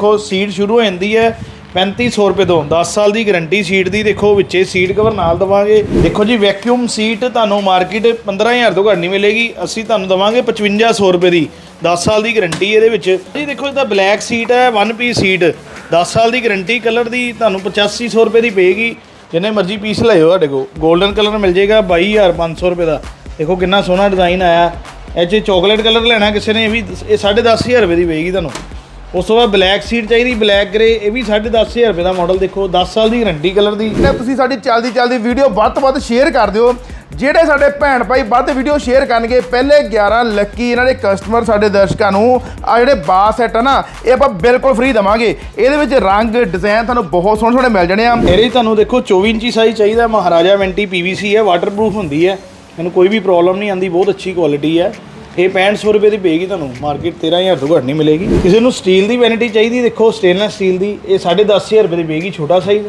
ਦੇਖੋ ਸੀਟ ਸ਼ੁਰੂ ਹੋ ਜਾਂਦੀ ਹੈ 3500 ਰੁਪਏ ਤੋਂ 10 ਸਾਲ ਦੀ ਗਾਰੰਟੀ ਸੀਟ ਦੀ ਦੇਖੋ, ਵਿੱਚੇ ਸੀਟ ਕਵਰ ਨਾਲ ਦਵਾਂਗੇ। ਦੇਖੋ ਜੀ ਵੈਕਿਊਮ ਸੀਟ ਤੁਹਾਨੂੰ ਮਾਰਕੀਟ 15000 ਤੋਂ ਘੱਟ ਨਹੀਂ ਮਿਲੇਗੀ, ਅਸੀਂ ਤੁਹਾਨੂੰ ਦਵਾਂਗੇ 5500 ਰੁਪਏ ਦੀ 10 ਸਾਲ ਦੀ ਗਾਰੰਟੀ ਇਹਦੇ ਵਿੱਚ। ਜੀ ਦੇਖੋ, ਇਹਦਾ ਬਲੈਕ ਸੀਟ ਹੈ 1 ਪੀਸ ਸੀਟ 10 ਸਾਲ ਦੀ ਗਾਰੰਟੀ ਕਲਰ ਦੀ, ਤੁਹਾਨੂੰ 8500 ਰੁਪਏ ਦੀ ਪਏਗੀ। ਜਿੰਨੇ ਮਰਜ਼ੀ ਪੀਸ ਲਿਓ ਤੁਹਾਡੇ ਕੋਲ 골ਡਨ ਕਲਰ ਮਿਲ ਜਾਏਗਾ 22500 ਰੁਪਏ ਦਾ। ਦੇਖੋ, ਕਿੰਨਾ ਸੋਹਣਾ ਡਿਜ਼ਾਈਨ ਆਇਆ। ਇਹ 'ਚ ਚਾਕਲੇਟ ਕਲਰ ਲੈਣਾ ਕਿਸੇ ਨੇ, ਇਹ ਵੀ, ਇਹ 10500 ਰੁਪਏ ਦੀ ਪਏਗੀ ਤੁਹਾਨੂੰ। ਉਸ ਤੋਂ ਬਾਅਦ ਬਲੈਕ ਸੀਟ ਚਾਹੀਦੀ ਬਲੈਕ ਗ੍ਰੇ ਇਹ ਵੀ 10500 ਰੁਪਏ ਦਾ ਮਾਡਲ ਦੇਖੋ 10 ਸਾਲ ਦੀ ਗਾਰੰਟੀ ਕਲਰ ਦੀ। ਤੇ ਤੁਸੀਂ ਸਾਡੀ ਚੱਲਦੀ ਚੱਲਦੀ ਵੀਡੀਓ ਵੱਧ ਤੋਂ ਵੱਧ ਸ਼ੇਅਰ ਕਰ ਦਿਓ। ਜਿਹੜੇ ਸਾਡੇ ਭੈਣ ਭਾਈ ਵੱਧ ਵੀਡੀਓ ਸ਼ੇਅਰ ਕਰਨਗੇ ਪਹਿਲੇ 11 ਲੱਕੀ ਇਹਨਾਂ ਦੇ ਕਸਟਮਰ ਸਾਡੇ ਦਰਸ਼ਕਾਂ ਨੂੰ ਆ ਜਿਹੜੇ ਬਾਸ ਸੈੱਟ ਆ ਨਾ ਇਹ ਆਪਾਂ ਬਿਲਕੁਲ ਫ੍ਰੀ ਦਵਾਂਗੇ। ਇਹਦੇ ਵਿੱਚ ਰੰਗ ਡਿਜ਼ਾਈਨ ਤੁਹਾਨੂੰ ਬਹੁਤ ਸੋਹਣੇ ਸੋਹਣੇ ਮਿਲ ਜਾਣੇ ਆ। ਇਹਦੇ ਤੁਹਾਨੂੰ ਦੇਖੋ 24 ਇੰਚੀ ਸਾਈਜ਼ ਚਾਹੀਦਾ ਮਹਾਰਾਜਾ ਵੈਂਟੀ ਪੀਵੀਸੀ ਹੈ ਵਾਟਰਪ੍ਰੂਫ ਹੁੰਦੀ ਹੈ। ਇਹਨੂੰ ਕੋਈ ਵੀ ਪ੍ਰੋਬਲਮ ਨਹੀਂ ਆਂਦੀ ਬਹੁਤ ਅੱਛੀ ਕੁਆਲਿਟੀ ਹੈ। ਇਹ 6500 ਰੁਪਏ ਦੀ ਪਏਗੀ ਤੁਹਾਨੂੰ ਮਾਰਕੀਟ 13000 ਤੋਂ ਘੱਟ ਨਹੀਂ ਮਿਲੇਗੀ। ਕਿਸੇ ਨੂੰ ਸਟੀਲ ਦੀ ਵੈਨਿਟੀ ਚਾਹੀਦੀ, ਦੇਖੋ ਸਟੇਨਲੈਸ ਸਟੀਲ ਦੀ, ਇਹ 10500 ਰੁਪਏ ਦੀ ਪਏਗੀ, ਛੋਟਾ ਸਾਈਜ਼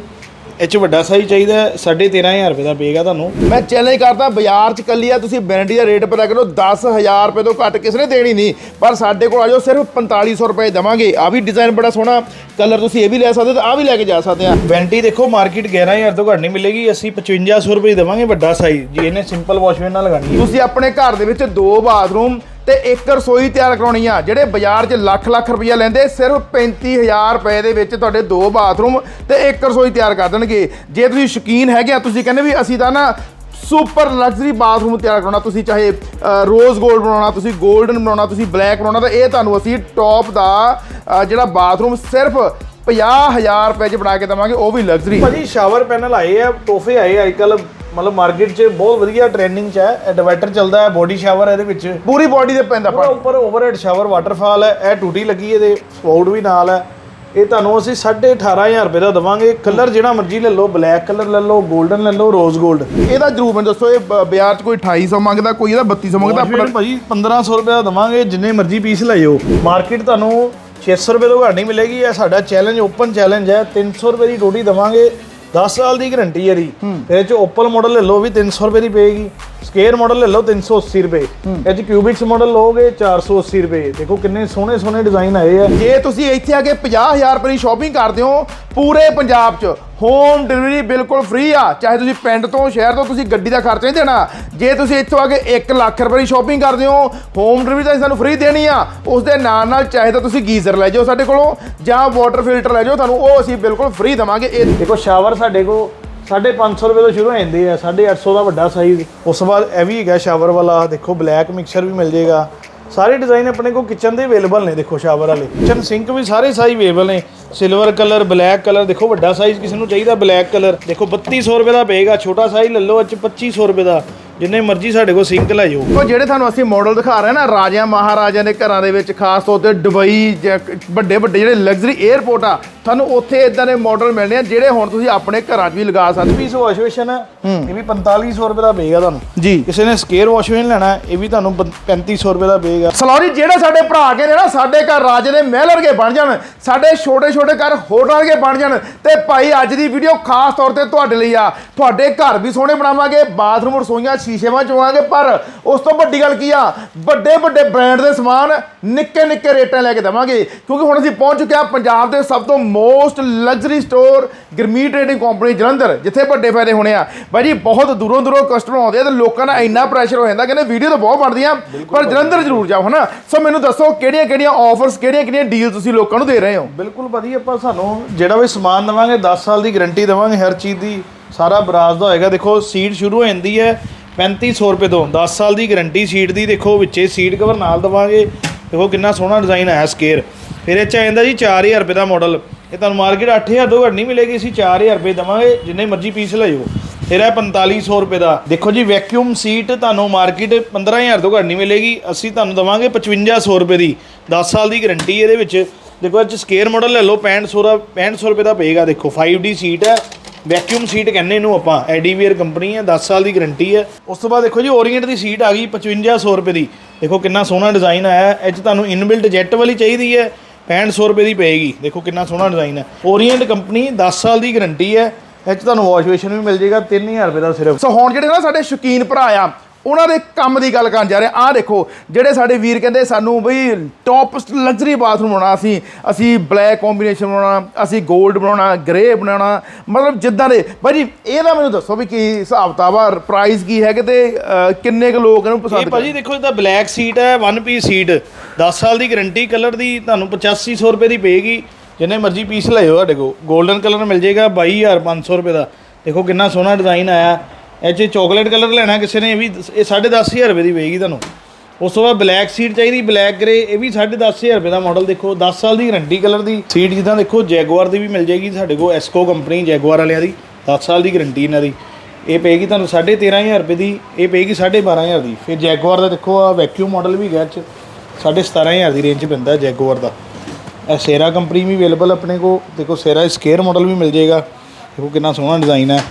ਇਹ 'ਚ ਵੱਡਾ ਸਾਈਜ਼ ਚਾਹੀਦਾ ਹੈ, 13500 ਰੁਪਏ ਦਾ ਪਏਗਾ ਤੁਹਾਨੂੰ। ਮੈਂ ਚੈਲੰਜ ਕਰਦਾ ਬਾਜ਼ਾਰ 'ਚ ਕੱਲੀ ਆ ਤੁਸੀਂ ਵੈਰੰਟੀ ਦਾ ਰੇਟ ਪਤਾ ਕਰੋ 10000 ਰੁਪਏ ਤੋਂ ਘੱਟ ਕਿਸੇ ਨੇ ਦੇਣੀ ਨਹੀਂ। ਪਰ ਸਾਡੇ ਕੋਲ ਆ ਜਾਓ ਸਿਰਫ 4500 ਰੁਪਏ ਦੇਵਾਂਗੇ। ਆ ਵੀ ਡਿਜ਼ਾਈਨ ਬੜਾ ਸੋਹਣਾ ਕਲਰ ਤੁਸੀਂ ਇਹ ਵੀ ਲੈ ਸਕਦੇ ਹੋ ਤੇ ਆ ਵੀ ਲੈ ਕੇ ਜਾ ਸਕਦੇ ਆ। ਵੈਂਟੀ ਦੇਖੋ ਮਾਰਕੀਟ 11000 ਤੋਂ ਘੱਟ ਨਹੀਂ ਮਿਲੇਗੀ ਅਸੀਂ 5500 ਰੁਪਏ ਦੇਵਾਂਗੇ ਵੱਡਾ ਸਾਈਜ਼ ਜੀ ਇਹਨੇ ਸਿੰਪਲ ਵਾਸ਼ਮੈਨ ਨਾਲ ਲਗਾਣੀ ਤੁਸੀਂ ਆਪਣੇ ਘਰ ਦੇ ਵਿੱਚ ਦੋ ਬਾਥਰੂਮ ਤੇ ਇੱਕ ਰਸੋਈ ਤਿਆਰ ਕਰਾਉਣੀ ਆ, ਜਿਹੜੇ ਬਾਜ਼ਾਰ 'ਚ ਲੱਖ ਲੱਖ ਰੁਪਈਆ ਲੈਂਦੇ, ਸਿਰਫ 35000 ਰੁਪਏ ਦੇ ਵਿੱਚ ਤੁਹਾਡੇ ਦੋ ਬਾਥਰੂਮ ਤੇ ਇੱਕ ਰਸੋਈ ਤਿਆਰ ਕਰ ਦੇਣਗੇ। ਜੇ ਤੁਸੀਂ ਸ਼ੌਕੀਨ ਹੈਗੇ ਆ, ਤੁਸੀਂ ਕਹਿੰਦੇ ਵੀ ਅਸੀਂ ਤਾਂ ਨਾ ਸੁਪਰ ਲਗਜ਼ਰੀ ਬਾਥਰੂਮ ਤਿਆਰ ਕਰਾਉਣਾ, ਤੁਸੀਂ ਚਾਹੇ ਰੋਜ਼ 골ਡ ਬਣਾਉਣਾ, ਤੁਸੀਂ 골ਡਨ ਬਣਾਉਣਾ, ਤੁਸੀਂ ਬਲੈਕ ਬਣਾਉਣਾ, ਤਾਂ ਇਹ ਤੁਹਾਨੂੰ ਅਸੀਂ ਟੌਪ ਦਾ ਜਿਹੜਾ ਬਾਥਰੂਮ ਸਿਰਫ 50000 ਰੁਪਏ 'ਚ ਬਣਾ ਕੇ ਦੇਵਾਂਗੇ ਉਹ ਵੀ ਲਗਜ਼ਰੀ ਭਾਜੀ ਸ਼ਾਵਰ ਪੈਨਲ ਆਏ ਆ ਤੋਹਫੇ ਆਏ ਆ ਅੱਜਕੱਲ ਮਤਲਬ ਮਾਰਕੀਟ 'ਚ ਬਹੁਤ ਵਧੀਆ ਟ੍ਰੈਂਡਿੰਗ 'ਚ ਹੈ ਡਿਵਾਈਡਰ ਚੱਲਦਾ ਹੈ ਬੋਡੀ ਸ਼ਾਵਰ ਇਹਦੇ ਵਿੱਚ। ਪੂਰੀ ਬਾਡੀ ਦੇ ਪੈਂਦਾ ਪੂਰਾ ਪਾਣੀ ਉੱਪਰ ਓਵਰਹੈਡ ਸ਼ਾਵਰ ਵਾਟਰਫਾਲ ਹੈ ਇਹ ਟੂਟੀ ਲੱਗੀ ਇਹਦੇ ਸਪਾਊਟ ਵੀ ਨਾਲ ਹੈ। ਇਹ ਤੁਹਾਨੂੰ ਅਸੀਂ 18500 ਰੁਪਏ ਦਾ ਦਵਾਂਗੇ। ਕਲਰ ਜਿਹੜਾ ਮਰਜ਼ੀ ਲੈ ਲਓ ਬਲੈਕ ਕਲਰ ਲੈ ਲਓ 골ਡਨ ਲੈ ਲਓ ਰੋਜ਼ 골ਡ ਇਹਦਾ ਜਰੂਰ ਮੈਨੂੰ ਦੱਸੋ ਇਹ ਬਾਜ਼ਾਰ 'ਚ ਕੋਈ 2800 ਮੰਗਦਾ ਕੋਈ ਇਹਦਾ 3200 ਮੰਗਦਾ ਆਪਣਾ ਆਪਣਾ ਭਾਜੀ 1500 ਰੁਪਏ ਦਾ ਦਵਾਂਗੇ ਜਿੰਨੇ ਮਰਜ਼ੀ ਪੀਸ ਲੈ ਜਾਓ। ਮਾਰਕੀਟ ਤੁਹਾਨੂੰ 600 ਰੁਪਏ ਤੋਂ ਘੱਟ ਨਹੀਂ ਮਿਲੇਗੀ ਇਹ ਸਾਡਾ ਚੈਲੰਜ ਓਪਨ ਚੈਲੰਜ ਹੈ। 300 ਰੁਪਏ ਦੀ ਟੋਟੀ ਦਵਾਂਗੇ। 10 ਸਾਲ ਦੀ ਗਾਰੰਟੀ ਹੈ ਦੀ ਇਹਦੇ ਚ ਓਪਲ ਮਾਡਲ ਲੈ ਲਓ ਵੀ 300 ਰੁਪਏ ਦੀ ਪਏਗੀ। ਸਕੇਅਰ ਮਾਡਲ ਲੈ ਲਓ 380 ਰੁਪਏ। ਇਹ ਚ ਕਿਊਬਿਕਸ ਮਾਡਲ ਲਓਗੇ 480 ਰੁਪਏ। ਦੇਖੋ ਕਿੰਨੇ ਸੋਹਣੇ ਸੋਹਣੇ ਡਿਜ਼ਾਈਨ ਆਏ ਆ। ਜੇ ਤੁਸੀਂ ਇੱਥੇ ਆ ਕੇ 50000 ਰੁਪਏ ਦੀ ਸ਼ਾਪਿੰਗ ਕਰਦੇ ਹੋ ਪੂਰੇ ਪੰਜਾਬ 'ਚ ਹੋਮ ਡਿਲੀਵਰੀ ਬਿਲਕੁਲ ਫ੍ਰੀ ਆ। ਚਾਹੇ ਤੁਸੀਂ ਪਿੰਡ ਤੋਂ ਸ਼ਹਿਰ ਤੋਂ ਤੁਸੀਂ ਗੱਡੀ ਦਾ ਖਰਚਾ ਨਹੀਂ ਦੇਣਾ। ਜੇ ਤੁਸੀਂ ਇੱਥੋਂ ਆ ਕੇ 1 ਲੱਖ ਰੁਪਏ ਦੀ ਸ਼ਾਪਿੰਗ ਕਰਦੇ ਹੋ ਹੋਮ ਡਿਲੀਵਰੀ ਤਾਂ ਸਾਨੂੰ ਫ੍ਰੀ ਦੇਣੀ ਆ। ਉਸ ਦੇ ਨਾਲ ਨਾਲ ਚਾਹੇ ਤਾਂ ਤੁਸੀਂ ਗੀਜ਼ਰ ਲੈ ਜਾਓ ਸਾਡੇ ਕੋਲੋਂ ਜਾਂ ਵਾਟਰ ਫਿਲਟਰ ਲੈ ਜਾਓ ਤੁਹਾਨੂੰ ਉਹ ਅਸੀਂ ਬਿਲਕੁਲ ਫ੍ਰੀ ਦੇਵਾਂਗੇ। ਇਹ ਦੇਖੋ ਸ਼ਾਵਰ ਸਾਡੇ ਕੋ 550 ਰੁਪਏ ਤੋਂ ਸ਼ੁਰੂ ਹੋ ਜਾਂਦੇ ਆ 850 ਦਾ ਵੱਡਾ ਸਾਈਜ਼ ਉਸ ਤੋਂ ਬਾਅਦ ਇਹ ਵੀ ਹੈਗਾ ਸ਼ਾਵਰ ਵਾਲਾ, ਦੇਖੋ ਬਲੈਕ ਮਿਕਸਚਰ ਵੀ ਮਿਲ ਜਾਏਗਾ। ਸਾਰੇ ਡਿਜ਼ਾਈਨ ਆਪਣੇ ਕੋਲ ਕਿਚਨ ਦੇ ਅਵੇਲੇਬਲ ਨੇ, ਦੇਖੋ ਸ਼ਾਵਰ ਵਾਲੇ। ਕਿਚਨ ਸਿੰਕ ਵੀ ਸਾਰੇ ਸਾਈਜ਼ ਅਵੇਲੇਬਲ ਨੇ। ਸਿਲਵਰ ਕਲਰ ਬਲੈਕ ਕਲਰ ਦੇਖੋ ਵੱਡਾ ਸਾਈਜ਼ ਕਿਸੇ ਨੂੰ ਚਾਹੀਦਾ ਬਲੈਕ ਕਲਰ ਦੇਖੋ 3200 ਰੁਪਏ ਦਾ ਪਏਗਾ, ਛੋਟਾ ਸਾਈਜ਼ ਲੈ ਲਓ, ਅੱਜ 2500 ਰੁਪਏ ਦਾ। ਜਿੰਨੇ ਮਰਜ਼ੀ ਸਾਡੇ ਕੋਲ ਸਿੰਕ ਲੈ ਜਾਓ। ਉਹ ਜਿਹੜੇ ਤੁਹਾਨੂੰ ਅਸੀਂ ਮਾਡਲ ਦਿਖਾ ਰਹੇ ਨਾ ਰਾਜਿਆਂ ਮਹਾਰਾਜਿਆਂ ਦੇ ਘਰਾਂ ਦੇ ਵਿੱਚ ਖਾਸ ਤੌਰ ਤੇ ਦੁਬਈ ਵੱਡੇ ਵੱਡੇ ਜਿਹੜੇ ਲਗਜ਼ਰੀ 에ਅਰਪੋਰਟ ਆ ਤੁਹਾਨੂੰ ਉੱਥੇ ਇਦਾਂ ਦੇ ਮਾਡਲ ਮਿਲਣੇ ਆ ਜਿਹੜੇ ਹੁਣ ਤੁਸੀਂ ਆਪਣੇ ਘਰਾਂ 'ਚ ਵੀ ਲਗਾ ਸਕਦੇ ਪੀਸ ਵਾਸ਼ ਬੇਸ਼ਨ ਹੈ। ਇਹ ਵੀ 4500 ਰੁਪਏ ਦਾ ਪਏਗਾ ਤੁਹਾਨੂੰ। ਜੀ। ਕਿਸੇ ਨੇ ਸਕੇਅਰ ਵਾਸ਼ ਬੇਸ਼ਨ ਲੈਣਾ ਇਹ ਵੀ ਤੁਹਾਨੂੰ 3500 ਰੁਪਏ ਦਾ ਪਏਗਾ ਸਲੌਰੀ ਜਿਹੜੇ ਸਾਡੇ ਭਰਾ ਕੇ ਨੇ ਨਾ ਸਾਡੇ ਘਰ ਰਾਜੇ ਦੇ ਮਹਿਲ ਵਰਗੇ ਬਣ ਜਾਣ ਸਾਡੇ ਛੋਟੇ ਛੋਟੇ ਘਰ ਹੋਟਲ ਵਰਗੇ ਬਣ ਜਾਣ ਤੇ ਭਾਈ ਅੱਜ ਦੀ ਵੀਡੀਓ ਖਾਸ ਤੌਰ ਤੇ ਤੁਹਾਡੇ ਲਈ ਆ। ਤੁਹਾਡੇ ਘਰ ਵੀ ਸੋਹਣੇ ਬਣਾਵਾਂਗੇ ਬਾਥਰੂਮ ਰਸੋਈਆਂ ਸ਼ੀਸ਼ੇਵਾਂ ਚਵਾਵਾਂਗੇ ਪਰ ਉਸ ਤੋਂ ਵੱਡੀ ਗੱਲ ਕੀ ਆ? ਵੱਡੇ ਵੱਡੇ ਬ੍ਰਾਂਡ ਦੇ ਸਮਾਨ ਨਿੱਕੇ ਨਿੱਕੇ ਰੇਟਾਂ ਲੈ ਕੇ ਦੇਵਾਂਗੇ। ਕਿਉਂਕਿ ਹੁਣ ਅਸੀਂ ਪਹੁੰਚ ਚੁੱਕੇ ਆ ਪੰਜਾਬ ਦੇ ਸਭ ਤੋਂ most luxury store Garmi trading company Jalandhar ਜਿੱਥੇ ਵੱਡੇ ਫਾਇਦੇ ਹੋਣੇ ਆ। ਬਾਈ ਜੀ ਬਹੁਤ ਦੂਰੋਂ ਦੂਰੋਂ ਕਸਟਮਰ ਆਉਂਦੇ ਆ ਤੇ ਲੋਕਾਂ ਦਾ ਇੰਨਾ ਪ੍ਰੈਸ਼ਰ ਹੋ ਜਾਂਦਾ ਕਹਿੰਦੇ ਵੀਡੀਓ ਤਾਂ ਬਹੁਤ ਬਣਦੀਆਂ ਪਰ ਜਲੰਧਰ ਜ਼ਰੂਰ ਜਾਓ ਹਨਾ? ਸੋ ਮੈਨੂੰ ਦੱਸੋ ਕਿਹੜੀਆਂ ਕਿਹੜੀਆਂ ਆਫਰਸ ਕਿਹੜੀਆਂ ਕਿਹੜੀਆਂ ਡੀਲ ਤੁਸੀਂ ਲੋਕਾਂ ਨੂੰ ਦੇ ਰਹੇ ਹੋ? ਬਿਲਕੁਲ ਵਧੀਆ ਆਪਾਂ ਸਾਨੂੰ ਜਿਹੜਾ ਵੀ ਸਮਾਨ ਦਵਾਂਗੇ 10 ਸਾਲ ਦੀ ਗਾਰੰਟੀ ਦਵਾਂਗੇ ਹਰ ਚੀਜ਼ ਦੀ ਸਾਰਾ ਬਰਾਜ ਦਾ ਹੋਏਗਾ। ਦੇਖੋ ਸੀਟ ਸ਼ੁਰੂ ਹੋ ਜਾਂਦੀ ਹੈ 3500 ਰੁਪਏ ਤੋਂ 10 ਸਾਲ ਦੀ ਗਾਰੰਟੀ ਸੀਟ ਦੀ ਦੇਖੋ, ਵਿੱਚੇ ਸੀਟ ਕਵਰ ਨਾਲ ਦਵਾਂਗੇ। ਦੇਖੋ ਕਿੰਨਾ ਸੋਹਣਾ ਡਿਜ਼ਾਈਨ ਆਇਆ ਸਕੇਅਰ। ਫਿਰ ਇਹ ਚ ਆ ਜਾਂਦਾ ਜੀ 4000 ਰੁਪਏ ਦਾ ਮਾਡਲ ਇਹ ਤੁਹਾਨੂੰ ਮਾਰਕੀਟ 8000 ਤੋਂ ਘੱਟ ਨਹੀਂ ਮਿਲੇਗੀ, ਅਸੀਂ 4000 ਰੁਪਏ ਦਵਾਂਗੇ, ਜਿੰਨੇ ਮਰਜ਼ੀ ਪੀਸ ਲੈ ਜਾਓ। ਫਿਰ ਇਹ 4500 ਰੁਪਏ ਦਾ। ਦੇਖੋ ਜੀ ਵੈਕਿਊਮ ਸੀਟ ਤੁਹਾਨੂੰ ਮਾਰਕੀਟ 15000 ਤੋਂ ਘੱਟ ਨਹੀਂ ਮਿਲੇਗੀ, ਅਸੀਂ ਤੁਹਾਨੂੰ ਦਵਾਂਗੇ 5500 ਰੁਪਏ ਦੀ। 10 ਸਾਲ ਦੀ ਗਾਰੰਟੀ ਇਹਦੇ ਵਿੱਚ। ਦੇਖੋ ਇਹ 'ਚ ਸਕੇਅਰ ਮਾਡਲ ਲੈ ਲਓ 6500 ਦਾ 6500 ਰੁਪਏ ਦਾ ਪਏਗਾ, ਦੇਖੋ। 5D ਸੀਟ ਹੈ। ਵੈਕਿਊਮ ਸੀਟ ਕਹਿੰਦੇ ਇਹਨੂੰ ਆਪਾਂ ਐਡੀਵੀਅਰ ਕੰਪਨੀ ਹੈ 10 ਸਾਲ ਦੀ ਗਾਰੰਟੀ ਹੈ ਉਸ ਤੋਂ ਬਾਅਦ ਦੇਖੋ ਜੀ ਓਰੀਐਂਟ ਦੀ ਸੀਟ ਆ ਗਈ 5500 ਰੁਪਏ ਦੀ। ਦੇਖੋ ਕਿੰਨਾ ਸੋਹਣਾ ਡਿਜ਼ਾਈਨ ਆਇਆ, ਇਹ 'ਚ ਤੁਹਾਨੂੰ ਇਨਬਿਲਟ ਜੈਟ ਵਾਲੀ ਚਾਹੀਦੀ ਹੈ 6500 ਰੁਪਏ ਦੀ ਪਏਗੀ। ਦੇਖੋ ਕਿੰਨਾ ਸੋਹਣਾ ਡਿਜ਼ਾਈਨ ਹੈ ਓਰੀਐਂਟ ਕੰਪਨੀ 10 ਸਾਲ ਦੀ ਗਾਰੰਟੀ ਹੈ ਇਹ 'ਚ ਤੁਹਾਨੂੰ ਵਾਸ਼ ਬੇਸ਼ਨ ਵੀ ਮਿਲ ਜਾਏਗਾ 3000 ਰੁਪਏ ਦਾ ਸਿਰਫ। ਸੋ ਹੁਣ ਜਿਹੜੇ ਨਾ ਸਾਡੇ ਸ਼ੌਕੀਨ ਭਰਾ ਆ ਉਹਨਾਂ ਦੇ ਕੰਮ ਦੀ ਗੱਲ ਕਰਨ ਜਾ ਰਹੇ ਆਹ ਦੇਖੋ ਜਿਹੜੇ ਸਾਡੇ ਵੀਰ ਕਹਿੰਦੇ ਸਾਨੂੰ ਬਈ ਟੌਪ ਲਗਜ਼ਰੀ ਬਾਥਰੂਮ ਬਣਾਉਣਾ ਅਸੀਂ ਅਸੀਂ ਬਲੈਕ ਕੰਬੀਨੇਸ਼ਨ ਬਣਾਉਣਾ ਅਸੀਂ 골ਡ ਬਣਾਉਣਾ ਗ੍ਰੇ ਬਣਾਉਣਾ ਮਤਲਬ ਜਿੱਦਾਂ ਦੇ। ਭਾਈ ਜੀ ਇਹਦਾ ਮੈਨੂੰ ਦੱਸੋ ਵੀ ਕੀ ਹਿਸਾਬ ਆ ਪ੍ਰਾਈਸ ਕੀ ਹੈ ਤੇ ਅਹ, ਕਿੰਨੇ ਕੁ ਲੋਕ ਇਹਨੂੰ ਇਹ ਪਸੰਦ ਭਾਜੀ ਦੇਖੋ ਇਹਦਾ ਬਲੈਕ ਸੀਟ ਹੈ 1 ਪੀਸ ਸੀਟ 10 ਸਾਲ ਦੀ ਗਾਰੰਟੀ ਕਲਰ ਦੀ ਤੁਹਾਨੂੰ 8500 ਰੁਪਏ ਦੀ ਪਏਗੀ। ਜਿੰਨੇ ਮਰਜ਼ੀ ਪੀਸ ਲਿਓ ਤੁਹਾਡੇ ਕੋਲ। 골ਡਨ ਕਲਰ ਮਿਲ ਜਾਏਗਾ 22500 ਰੁਪਏ ਦਾ। ਦੇਖੋ ਕਿੰਨਾ ਸੋਹਣਾ ਡਿਜ਼ਾਈਨ ਆਇਆ। ਇਹ 'ਚ ਚਾਕਲੇਟ ਕਲਰ ਲੈਣਾ ਕਿਸੇ ਨੇ, ਇਹ ਵੀ ਇਹ 10500 ਰੁਪਏ ਦੀ ਪਏਗੀ ਤੁਹਾਨੂੰ। ਉਸ ਤੋਂ ਬਾਅਦ ਬਲੈਕ ਸੀਟ ਚਾਹੀਦੀ ਬਲੈਕ ਗ੍ਰੇ ਇਹ ਵੀ 10500 ਰੁਪਏ ਦਾ ਮਾਡਲ ਦੇਖੋ। 10 ਸਾਲ ਦੀ ਗਾਰੰਟੀ ਕਲਰ ਦੀ ਸੀਟ ਜਿੱਦਾਂ ਦੇਖੋ ਜੈਗੁਆਰ ਦੀ ਵੀ ਮਿਲ ਜਾਏਗੀ ਸਾਡੇ ਕੋਲ ਐਸਕੋ ਕੰਪਨੀ ਜੈਗੁਆਰ ਵਾਲਿਆਂ ਦੀ। 10 ਸਾਲ ਦੀ ਗਾਰੰਟੀ ਇਹਨਾਂ ਦੀ। ਇਹ ਪਏਗੀ ਤੁਹਾਨੂੰ 13500 ਰੁਪਏ ਦੀ, ਇਹ ਪਏਗੀ 12500 ਦੀ। ਫਿਰ ਜੈਗੁਆਰ ਦਾ ਦੇਖੋ ਆ ਵੈਕਿਊਮ ਮਾਡਲ ਵੀ ਹੈਗਾ ਇਹ 'ਚ 17500 ਦੀ ਰੇਂਜ 'ਚ ਪੈਂਦਾ ਜੈਗੁਆਰ ਦਾ। ਇਹ ਸੇਰਾ ਕੰਪਨੀ ਵੀ ਅਵੇਲੇਬਲ ਆਪਣੇ ਕੋ ਦੇਖੋ ਸੇਰਾ ਸਕੇਅਰ ਮਾਡਲ ਵੀ ਮਿਲ ਜਾਏਗਾ। ਦੇਖੋ ਕਿੰਨਾ ਸੋਹਣਾ ਡਿਜ਼ਾਈਨ ਹੈ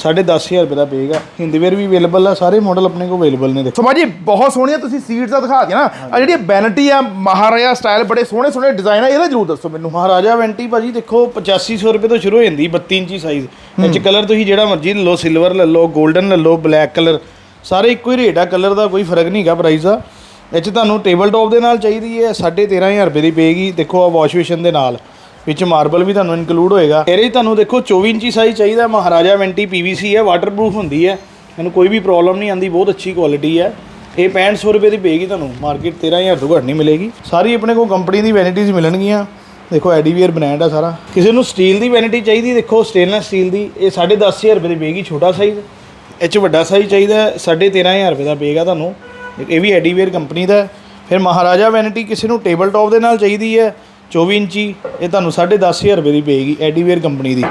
10500 ਰੁਪਏ ਦਾ ਪਏਗਾ ਹਿੰਦਵੇਅਰ ਵੀ ਅਵੇਲੇਬਲ ਆ ਸਾਰੇ ਮਾਡਲ ਆਪਣੇ ਕੋਲ ਅਵੇਲੇਬਲ ਨੇ ਦੇਖੋ। ਸੋ ਭਾਜੀ ਬਹੁਤ ਸੋਹਣੀਆਂ ਤੁਸੀਂ ਸੀਟਸ ਆ ਦਿਖਾ ਦਿਆ ਨਾ। ਆ ਜਿਹੜੀ ਬੈਨਟੀ ਆ ਮਹਾਰਾਜਾ ਸਟਾਈਲ ਬੜੇ ਸੋਹਣੇ ਸੋਹਣੇ ਡਿਜ਼ਾਈਨ ਆ ਇਹਦਾ ਜਰੂਰ ਦੱਸੋ ਮੈਨੂੰ। ਮਹਾਰਾਜਾ ਵੈਂਟੀ ਭਾਜੀ ਦੇਖੋ 8500 ਰੁਪਏ ਤੋਂ ਸ਼ੁਰੂ ਹੋ ਜਾਂਦੀ 32 ਇੰਚੀ ਸਾਈਜ਼ ਇਹ ਚ ਕਲਰ ਤੁਸੀਂ ਜਿਹੜਾ ਮਰਜ਼ੀ ਲੈ ਲਓ ਸਿਲਵਰ ਲੈ ਲਓ 골ਡਨ ਲੈ ਲਓ ਬਲੈਕ ਕਲਰ ਸਾਰੇ ਇੱਕੋ ਹੀ ਰੇਟ ਆ ਕਲਰ ਦਾ ਕੋਈ ਫ਼ਰਕ ਨਹੀਂਗਾ ਪ੍ਰਾਈਸ ਦਾ। ਇਹ ਚ ਤੁਹਾਨੂੰ ਟੇਬਲ ਟੌਪ ਦੇ ਨਾਲ ਚਾਹੀਦੀ ਹੈ 13500 ਰੁਪਏ ਦੀ ਪਏਗੀ ਦੇਖੋ ਆ ਵਾਸ਼ ਬੇਸ਼ਨ ਦੇ ਨਾਲ। ਵਿੱਚ ਮਾਰਬਲ ਵੀ ਤੁਹਾਨੂੰ ਇਨਕਲੂਡ ਹੋਏਗਾ। ਇਹਦੇ ਤੁਹਾਨੂੰ ਦੇਖੋ 24 ਇੰਚੀ ਸਾਈਜ਼ ਚਾਹੀਦਾ ਮਹਾਰਾਜਾ ਵੈਂਟੀ PVC ਹੈ ਵਾਟਰਪ੍ਰੂਫ ਹੁੰਦੀ ਹੈ। ਇਹਨੂੰ ਕੋਈ ਵੀ ਪ੍ਰੋਬਲਮ ਨਹੀਂ ਆਂਦੀ ਬਹੁਤ ਅੱਛੀ ਕੁਆਲਿਟੀ ਹੈ। ਇਹ 6500 ਰੁਪਏ ਦੀ ਪਏਗੀ ਤੁਹਾਨੂੰ। ਮਾਰਕੀਟ 13000 ਤੋਂ ਘੱਟ ਨਹੀਂ ਮਿਲੇਗੀ। ਸਾਰੀ ਆਪਣੇ ਕੋਲ ਕੰਪਨੀ ਦੀ ਵੈਨਿਟੀਜ਼ ਮਿਲਣਗੀਆਂ। ਦੇਖੋ ਐਡੀਵੀਅਰ ਬ੍ਰਾਂਡ ਆ ਸਾਰਾ। ਕਿਸੇ ਨੂੰ ਸਟੀਲ ਦੀ ਵੈਨਿਟੀ ਚਾਹੀਦੀ ਦੇਖੋ ਸਟੇਨਲੈਸ ਸਟੀਲ ਦੀ। ਇਹ 10500 ਰੁਪਏ ਦੀ ਪਏਗੀ ਛੋਟਾ ਸਾਈਜ਼ ਇਹ 'ਚ ਵੱਡਾ ਸਾਈਜ਼ ਚਾਹੀਦਾ ਹੈ, 13500 ਰੁਪਏ ਦਾ ਪਏਗਾ ਤੁਹਾਨੂੰ। ਇਹ ਵੀ ਐਡੀਵੀਅਰ ਕੰਪਨੀ ਦਾ ਫਿਰ ਮਹਾਰਾਜਾ ਵੈਨਿਟੀ ਕਿਸੇ ਨੂੰ ਟੇਬਲ ਟੌਪ ਦੇ ਨਾਲ ਚਾਹੀਦੀ ਹੈ। 24 ਇੰਚੀ, ਇਹ ਤੁਹਾਨੂੰ 10500 ਰੁਪਏ ਦੀ ਪਏਗੀ ਐਡੀਵੇਅਰ ਕੰਪਨੀ ਦੀ।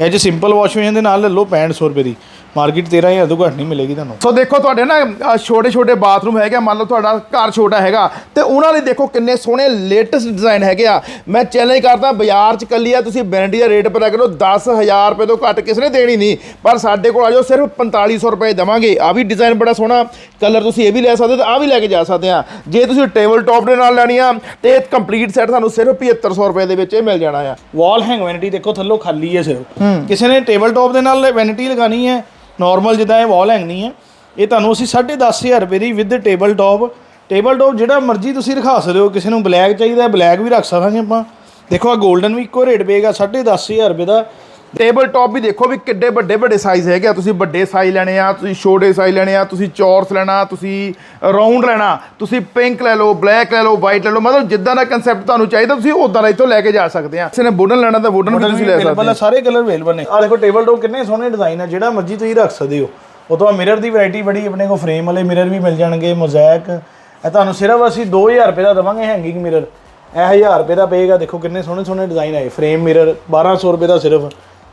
ਇਹ 'ਚ ਸਿੰਪਲ ਵਾਸ਼ ਬੇਸਿਨ ਦੇ ਨਾਲ ਲੈ ਲਓ 6500 ਰੁਪਏ ਦੀ। ਮਾਰਕੀਟ 13000 ਤੋਂ ਘੱਟ ਨਹੀਂ ਮਿਲੇਗੀ ਤੁਹਾਨੂੰ। ਸੋ ਦੇਖੋ ਤੁਹਾਡੇ ਨਾ ਛੋਟੇ ਛੋਟੇ ਬਾਥਰੂਮ ਹੈਗੇ ਮੰਨ ਲਓ ਤੁਹਾਡਾ ਘਰ ਛੋਟਾ ਹੈਗਾ ਤੇ ਉਹਨਾਂ ਲਈ ਦੇਖੋ ਕਿੰਨੇ ਸੋਹਣੇ ਲੇਟੈਸਟ ਡਿਜ਼ਾਈਨ ਹੈਗੇ ਆ। ਮੈਂ ਚੈਲੰਜ ਕਰਦਾ ਬਾਜ਼ਾਰ 'ਚ ਕੱਲੀ ਆ ਤੁਸੀਂ ਬੈਰੰਟੀ ਦਾ ਰੇਟ ਪਤਾ ਕਰੋ 10000 ਰੁਪਏ ਤੋਂ ਘੱਟ ਕਿਸੇ ਨੇ ਦੇਣੀ ਨਹੀਂ। ਪਰ ਸਾਡੇ ਕੋਲ ਆ ਜਾਓ ਸਿਰਫ 4500 ਰੁਪਏ ਦੇਵਾਂਗੇ। ਆ ਵੀ ਡਿਜ਼ਾਈਨ ਬੜਾ ਸੋਹਣਾ ਕਲਰ ਤੁਸੀਂ ਇਹ ਵੀ ਲੈ ਸਕਦੇ ਤੇ ਆ ਵੀ ਲੈ ਕੇ ਜਾ ਸਕਦੇ ਆ। ਜੇ ਤੁਸੀਂ ਟੇਬਲ ਟੌਪ ਦੇ ਨਾਲ ਲੈਣੀ ਆ ਤੇ ਇਹ ਕੰਪਲੀਟ ਸੈੱਟ ਤੁਹਾਨੂੰ ਸਿਰਫ 7500 ਰੁਪਏ ਦੇ ਵਿੱਚ ਇਹ ਮਿਲ ਜਾਣਾ ਆ। ਵਾਲ ਹੈਂਗ ਵੈਨਿਟੀ ਦੇਖੋ ਥੱਲੋਂ ਖਾਲੀ ਹੈ ਸਿਰਫ। ਕਿਸੇ ਨੇ ਟੇਬਲ ਟੌਪ ਦੇ ਨਾਲ ਵੈਨਿਟੀ ਲਗਾਣੀ ਹੈ ਨਾਰਮਲ ਜਿੱਦਾਂ ਇਹ ਵਾਲ ਹੈਂਗ ਨਹੀਂ ਹੈ, ਇਹ ਤੁਹਾਨੂੰ ਅਸੀਂ 10500 ਰੁਪਏ ਦੀ with table top table top ਜਿਹੜਾ ਮਰਜ਼ੀ ਤੁਸੀਂ ਰਖਾ ਸਕਦੇ ਹੋ, ਕਿਸੇ ਨੂੰ ਬਲੈਕ ਚਾਹੀਦਾ ਬਲੈਕ ਵੀ ਰੱਖ ਸਕਾਂਗੇ ਆਪਾਂ। ਦੇਖੋ ਆ 골ਡਨ ਵੀ ਇੱਕੋ ਰੇਟ ਪਏਗਾ 10500 ਰੁਪਏ ਦਾ ਟੇਬਲ ਟੌਪ ਵੀ ਦੇਖੋ ਵੀ ਕਿੱਡੇ ਵੱਡੇ ਵੱਡੇ ਸਾਈਜ਼ ਹੈਗੇ ਆ। ਤੁਸੀਂ ਵੱਡੇ ਸਾਈਜ਼ ਲੈਣੇ ਆ ਤੁਸੀਂ ਛੋਟੇ ਸਾਈਜ਼ ਲੈਣੇ ਆ ਤੁਸੀਂ ਚੌਰਸ ਲੈਣਾ ਤੁਸੀਂ ਰਾਉਂਡ ਲੈਣਾ ਤੁਸੀਂ ਪਿੰਕ ਲੈ ਲਓ ਬਲੈਕ ਲੈ ਲਓ ਵਾਈਟ ਲੈ ਲਓ ਮਤਲਬ ਜਿੱਦਾਂ ਦਾ ਕਨਸੈਪਟ ਤੁਹਾਨੂੰ ਚਾਹੀਦਾ ਤੁਸੀਂ ਉਦਾਂ ਦਾ ਇੱਥੋਂ ਲੈ ਕੇ ਜਾ ਸਕਦੇ ਆ। ਕਿਸੇ ਨੇ ਵੁਡਨ ਲੈਣਾ ਤਾਂ ਵੁਡਨ ਵੀ ਤੁਸੀਂ ਲੈ ਸਕਦੇ ਹੈ ਸਾਰੇ ਕਲਰ ਅਵੇਲੇਬਲ ਨੇ। ਆ ਦੇਖੋ ਟੇਬਲ ਟੌਪ ਕਿੰਨੇ ਸੋਹਣੇ ਡਿਜ਼ਾਈਨ ਹੈ ਜਿਹੜਾ ਮਰਜ਼ੀ ਤੁਸੀਂ ਰੱਖ ਸਕਦੇ ਹੋ। ਉਹ ਤੋਂ ਮਿਰਰ ਦੀ ਵੈਰਾਈਟੀ ਬੜੀ ਆਪਣੇ ਕੋਲ ਫਰੇਮ ਵਾਲੇ ਮਿਰਰ ਵੀ ਮਿਲ ਜਾਣਗੇ ਮੋਜ਼ੈਕ ਇਹ ਤੁਹਾਨੂੰ ਸਿਰਫ ਅਸੀਂ 2000 ਰੁਪਏ ਦਾ ਦਵਾਂਗੇ ਹੈਂਗਿੰਗ ਮਿਰਰ ਇਹ 1000 ਰੁਪਏ ਦਾ ਪਏਗਾ ਦੇਖੋ ਕਿੰਨੇ ਸੋਹਣੇ ਸੋਹਣੇ ਡਿਜ਼ਾਈਨ ਆਏ ਫਰੇਮ ਮਿਰਰ 1200 ਰੁਪਏ ਦਾ ਸਿਰਫ।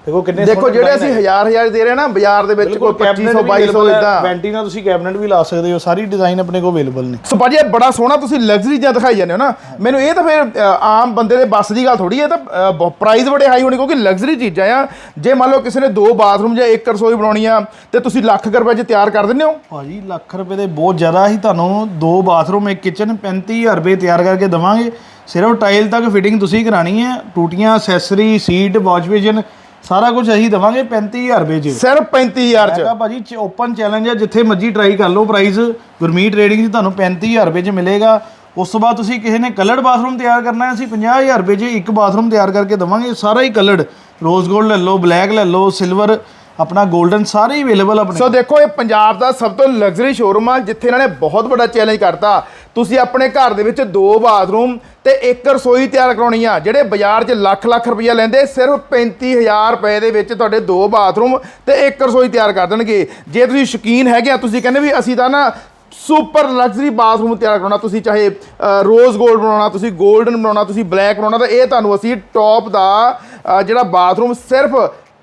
ਦੇਖੋ ਕਿੰਨੇ ਦੇਖੋ ਜਿਹੜੇ ਅਸੀਂ। ਹਜ਼ਾਰ ਹਜ਼ਾਰ ਦੇ ਰਹੇ ਨਾ ਬਾਜ਼ਾਰ ਦੇ ਵਿੱਚ ਕੋਈ 2500 2200 ਇਦਾਂ ਵੈਂਟੀ ਨਾਲ ਤੁਸੀਂ ਕੈਬਨਟ ਵੀ ਲਾ ਸਕਦੇ ਹੋ ਸਾਰੀ ਡਿਜ਼ਾਈਨ ਆਪਣੇ ਕੋਲ ਅਵੇਲੇਬਲ ਨੇ। ਸੋ ਭਾਜੀ ਇਹ ਬੜਾ ਸੋਹਣਾ ਤੁਸੀਂ ਲਗਜ਼ਰੀ ਜਿਹਾ ਦਿਖਾਈ ਜਾਂਦੇ ਹੋ ਨਾ। ਮੈਨੂੰ ਇਹ ਤਾਂ ਫਿਰ ਆਮ ਬੰਦੇ ਦੇ ਬੱਸ ਦੀ ਗੱਲ ਥੋੜੀ ਹੈ ਤਾਂ ਪ੍ਰਾਈਸ ਬੜੇ ਹਾਈ ਹੋਣੇ ਕਿਉਂਕਿ ਲਗਜ਼ਰੀ ਚੀਜ਼ਾਂ ਆ। ਜੇ ਮੰਨ ਲਓ ਕਿਸੇ ਨੇ ਦੋ ਬਾਥਰੂਮ ਜਾਂ ਇੱਕ ਰਸੋਈ ਬਣਾਉਣੀ ਆ ਤੇ ਤੁਸੀਂ ਲੱਖ ਰੁਪਏ 'ਚ ਤਿਆਰ ਕਰ ਦਿੰਦੇ ਹੋ। ਭਾਜੀ ਲੱਖ ਰੁਪਏ ਦੇ ਬਹੁਤ ਜ਼ਿਆਦਾ ਹੀ ਤੁਹਾਨੂੰ ਦੋ ਬਾਥਰੂਮ ਇੱਕ ਕਿਚਨ 35000 ਰੁਪਏ ਤਿਆਰ ਕਰਕੇ ਦਵਾਂਗੇ। ਸਿਰਫ ਟਾਈਲ ਤੱਕ ਫਿਟਿੰਗ ਤੁਸੀਂ ਕਰਾਣੀ ਹੈ ਟੂਟੀਆਂ ਅਸੈਸਰੀ ਸੀਟ ਵਾਸ਼ ਬੇਸਿਨ ਸਾਰਾ ਕੁਝ ਅਸੀਂ ਦਵਾਂਗੇ 35000 ਰੁਪਏ 'ਚ। ਸਿਰਫ 35000 'ਚ। ਹੈਗਾ ਭਾਜੀ ਓਪਨ ਚੈਲੰਜ ਹੈ ਜਿੱਥੇ ਮਰਜ਼ੀ ਟਰਾਈ ਕਰ ਲਓ ਪ੍ਰਾਈਸ ਗੁਰਮੀਤ ਟ੍ਰੇਡਿੰਗ 'ਚ ਤੁਹਾਨੂੰ 35000 ਰੁਪਏ 'ਚ ਮਿਲੇਗਾ। ਉਸ ਤੋਂ ਬਾਅਦ ਤੁਸੀਂ ਕਿਸੇ ਨੇ ਕਲਰਡ ਬਾਥਰੂਮ ਤਿਆਰ ਕਰਨਾ ਹੈ ਅਸੀਂ 50000 ਰੁਪਏ 'ਚ ਇੱਕ ਬਾਥਰੂਮ ਤਿਆਰ ਕਰਕੇ ਦਵਾਂਗੇ। ਸਾਰਾ ਹੀ ਕਲਰਡ ਰੋਜ਼ 골ਡ ਲੈ ਲਓ ਬਲੈਕ ਲੈ ਲਓ ਸਿਲਵਰ ਆਪਣਾ 골ਡਨ ਸਾਰੇ ਹੀ ਅਵੇਲੇਬਲ ਆਪਣੇ ਸੋ ਦੇਖੋ ਇਹ ਪੰਜਾਬ ਦਾ ਸਭ ਤੋਂ ਲਗਜ਼ਰੀ ਸ਼ੋਰੂਮ ਆ ਜਿੱਥੇ ਇਹਨਾਂ ਨੇ ਬਹੁਤ ਵੱਡਾ ਚੈਲੰਜ ਕਰਤਾ। ਤੁਸੀਂ ਆਪਣੇ ਘਰ ਦੇ ਵਿੱਚ ਦੋ ਬਾਥਰੂਮ ਤੇ ਇੱਕ ਰਸੋਈ ਤਿਆਰ ਕਰਾਉਣੀ ਆ, ਜਿਹੜੇ ਬਾਜ਼ਾਰ 'ਚ ਲੱਖ ਲੱਖ ਰੁਪਈਆ ਲੈਂਦੇ, ਸਿਰਫ 35000 ਰੁਪਏ ਦੇ ਵਿੱਚ ਤੁਹਾਡੇ ਦੋ ਬਾਥਰੂਮ ਤੇ ਇੱਕ ਰਸੋਈ ਤਿਆਰ ਕਰ ਦੇਣਗੇ। ਜੇ ਤੁਸੀਂ ਸ਼ੌਕੀਨ ਹੈਗੇ ਆ, ਤੁਸੀਂ ਕਹਿੰਦੇ ਵੀ ਅਸੀਂ ਤਾਂ ਨਾ ਸੁਪਰ ਲਗਜ਼ਰੀ ਬਾਥਰੂਮ ਤਿਆਰ ਕਰਾਉਣਾ, ਤੁਸੀਂ ਚਾਹੇ ਰੋਜ਼ 골ਡ ਬਣਾਉਣਾ, ਤੁਸੀਂ 골ਡਨ ਬਣਾਉਣਾ, ਤੁਸੀਂ ਬਲੈਕ ਬਣਾਉਣਾ, ਤਾਂ ਇਹ ਤੁਹਾਨੂੰ ਅਸੀਂ ਟੌਪ ਦਾ ਜਿਹੜਾ ਬਾਥਰੂਮ ਸਿਰਫ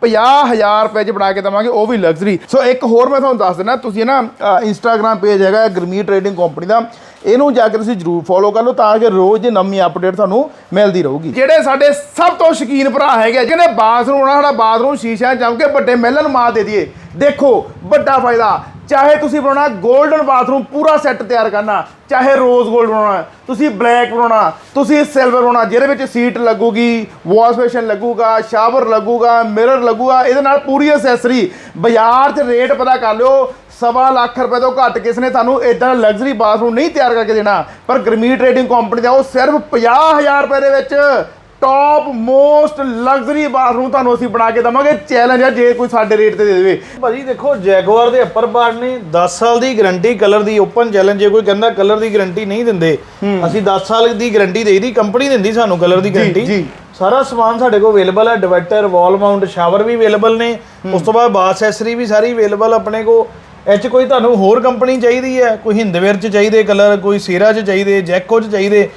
50000 ਰੁਪਏ ਚ ਬਣਾ ਕੇ ਦਵਾਂਗੇ, ਉਹ ਵੀ ਲਗਜ਼ਰੀ। ਸੋ ਇੱਕ ਹੋਰ ਮੈਂ ਤੁਹਾਨੂੰ ਦੱਸ ਦਿੰਦਾ, ਤੁਸੀਂ ਨਾ ਇੰਸਟਾਗ੍ਰam ਪੇਜ ਹੈਗਾ ਗਰਮੀ ਟ੍ਰੇਡਿੰਗ ਕੰਪਨੀ ਦਾ। ਇਹਨੂੰ ਜਾ ਕੇ ਤੁਸੀਂ ਜਰੂਰ ਫੋਲੋ ਕਰ ਲਓ ਤਾਂ ਕਿ ਰੋਜ਼ ਦੀ ਨਵੀਂ ਅਪਡੇਟ ਤੁਹਾਨੂੰ ਮਿਲਦੀ ਰਹੂਗੀ। ਜਿਹੜੇ ਸਾਡੇ ਸਭ ਤੋਂ ਸ਼ੌਕੀਨ ਭਰਾ ਹੈਗੇ ਆ, ਜਿਹਨੇ ਬਾਥਰੂਮ ਹੋਣਾ ਸਾਡਾ ਬਾਥਰੂਮ ਸ਼ੀਸ਼ਾ ਜਮ ਕੇ ਵੱਡੇ ਮਹਿਲਾਂ ਨੂੰ ਮਾਰ ਦੇ ਦਈਏ। ਦੇਖੋ ਵੱਡਾ ਫਾਇਦਾ। ਚਾਹੇ ਤੁਸੀਂ ਬਣਾਉਣਾ 골ਡਨ ਬਾਥਰੂਮ, ਪੂਰਾ ਸੈੱਟ ਤਿਆਰ ਕਰਨਾ। ਚਾਹੇ ਰੋਜ਼ 골ਡ ਬਣਾਉਣਾ, ਤੁਸੀਂ ਬਲੈਕ ਬਣਾਉਣਾ, ਤੁਸੀਂ ਸਿਲਵਰ ਬਣਾਉਣਾ, ਜਿਹਦੇ ਵਿੱਚ ਸੀਟ ਲੱਗੂਗੀ, ਵਾਸ਼ ਬੇਸ਼ਨ ਲੱਗੂਗਾ, ਸ਼ਾਵਰ ਲੱਗੂਗਾ, ਮਿਰਰ ਲੱਗੂਗਾ, ਇਹਦੇ ਨਾਲ ਪੂਰੀ ਅਸੈਸਰੀ ਬਾਜ਼ਾਰ 'ਚ ਰੇਟ ਪਤਾ ਕਰ ਲਿਓ, ਸਵਾ ਲੱਖ ਰੁਪਏ ਤੋਂ ਘੱਟ ਕਿਸ ਨੇ ਤੁਹਾਨੂੰ ਇਦਾਂ ਲਗਜ਼ਰੀ ਬਾਥਰੂਮ ਨਹੀਂ ਤਿਆਰ ਕਰਕੇ ਦੇਣਾ। ਪਰ ਗਰਮੀ ਟ੍ਰੇਡਿੰਗ ਕੰਪਨੀ ਦਾ ਉਹ ਸਿਰਫ 50000 ਰੁਪਏ ਦੇ ਵਿੱਚ ਟੌਪ ਮੋਸਟ ਲਗਜ਼ਰੀ ਬਾਥਰੂਮ ਤੁਹਾਨੂੰ ਅਸੀਂ ਬਣਾ ਕੇ ਦਵਾਂਗੇ। ਚੈਲੰਜ ਹੈ ਜੇ ਕੋਈ ਸਾਡੇ ਰੇਟ ਤੇ ਦੇ ਦੇਵੇ। ਭਾਜੀ ਦੇਖੋ ਜੈਗੁਆਰ ਦੇ ਅੱਪਰ ਪਾਰਟ ਨੇ 10 ਸਾਲ ਦੀ ਗਾਰੰਟੀ ਕਲਰ ਦੀ ਓਪਨ ਚੈਲੰਜ ਜੇ ਕੋਈ ਕਹਿੰਦਾ ਕਲਰ ਦੀ ਗਾਰੰਟੀ ਨਹੀਂ ਦਿੰਦੇ ਅਸੀਂ 10 ਸਾਲ ਦੀ ਗਾਰੰਟੀ ਦੇਈਦੀ ਕੰਪਨੀ ਦਿੰਦੀ ਸਾਨੂੰ ਕਲਰ ਦੀ ਗਾਰੰਟੀ ਜੀ। ਸਾਰਾ ਸਮਾਨ ਸਾਡੇ ਕੋਲ ਅਵੇਲੇਬਲ ਹੈ ਡਿਵਾਈਡਰ ਵਾਲ ਮਾਊਂਟ ਸ਼ਾਵਰ ਵੀ ਅਵੇਲੇਬਲ ਨੇ। ਉਸ ਤੋਂ ਬਾਅਦ ਬਾਥ ਐਸਰੀ ਵੀ ਸਾਰੀ ਅਵੇਲੇਬਲ ਆਪਣੇ ਕੋ ਇਹ 'ਚ ਕੋਈ ਤੁਹਾਨੂੰ ਹੋਰ ਕੰਪਨੀ ਚਾਹੀਦੀ ਹੈ? ਕੋਈ ਹਿੰਦਵੇਅਰ ਚ ਚਾਹੀਦੇ ਕਲਰ ਕੋਈ ਸੀਰਾ ਚ ਚਾਹੀਦੇ ਜੈਕੋ ਚ ਚਾਹੀਦੇ।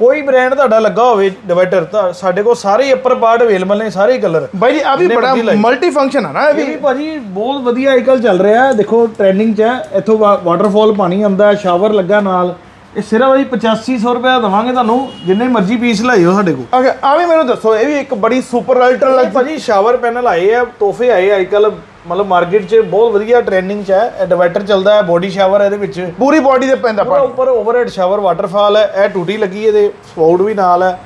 ਕੋਈ ਬ੍ਰਾਂਡ ਤੁਹਾਡਾ ਲੱਗਾ ਹੋਵੇ ਡਿਵਾਈਡਰ ਤਾਂ ਸਾਡੇ ਕੋਲ ਸਾਰੇ ਅੱਪਰ ਪਾਰਟ ਅਵੇਲੇਬਲ ਨੇ ਸਾਰੇ ਕਲਰ ਬਾਈ ਜੀ ਆ ਵੀ ਬੜਾ। ਮਲਟੀ ਫੰਕਸ਼ਨ ਹੈ ਨਾ ਇਹ ਇਹ ਵੀ ਵੀ ਭਾਜੀ ਬਹੁਤ ਵਧੀਆ ਅੱਜਕੱਲ ਚੱਲ ਰਿਹਾ ਹੈ ਦੇਖੋ ਟ੍ਰੈਂਡਿੰਗ 'ਚ ਹੈ ਇੱਥੋਂ ਵਾਟਰਫਾਲ ਪਾਣੀ ਆਉਂਦਾ ਸ਼ਾਵਰ ਲੱਗਾ ਨਾਲ। ਇਹ ਸਿਰਫ ਅਸੀਂ 8500 ਰੁਪਏ ਦਵਾਂਗੇ ਤੁਹਾਨੂੰ ਜਿੰਨੇ ਮਰਜ਼ੀ ਪੀਸ ਲਾਇਓ ਸਾਡੇ ਕੋਲ। ਆ ਵੀ ਮੈਨੂੰ ਦੱਸੋ ਇਹ ਵੀ ਇੱਕ ਬੜੀ ਸੁਪਰ ਅਲਟਰ ਇਹ ਭਾਜੀ ਸ਼ਾਵਰ ਪੈਨਲ ਆਏ ਆ ਤੋਹਫੇ ਆਏ ਅੱਜਕੱਲ ਮਤਲਬ ਮਾਰਕੀਟ 'ਚ ਬਹੁਤ ਵਧੀਆ ਟ੍ਰੈਂਡਿੰਗ 'ਚ ਹੈ ਡਿਵਾਈਡਰ ਚੱਲਦਾ ਹੈ ਬੋਡੀ ਸ਼ਾਵਰ ਇਹਦੇ ਵਿੱਚ। ਪੂਰੀ ਬਾਡੀ ਤੇ ਪੈਂਦਾ ਪੂਰਾ ਪਾਣੀ। ਉੱਪਰ ਓਵਰਹੈਡ ਸ਼ਾਵਰ ਵਾਟਰਫਾਲ ਹੈ ਇਹ ਟੂਟੀ ਲੱਗੀ ਇਹਦੇ ਸਪਾਊਟ ਵੀ ਨਾਲ ਹੈ।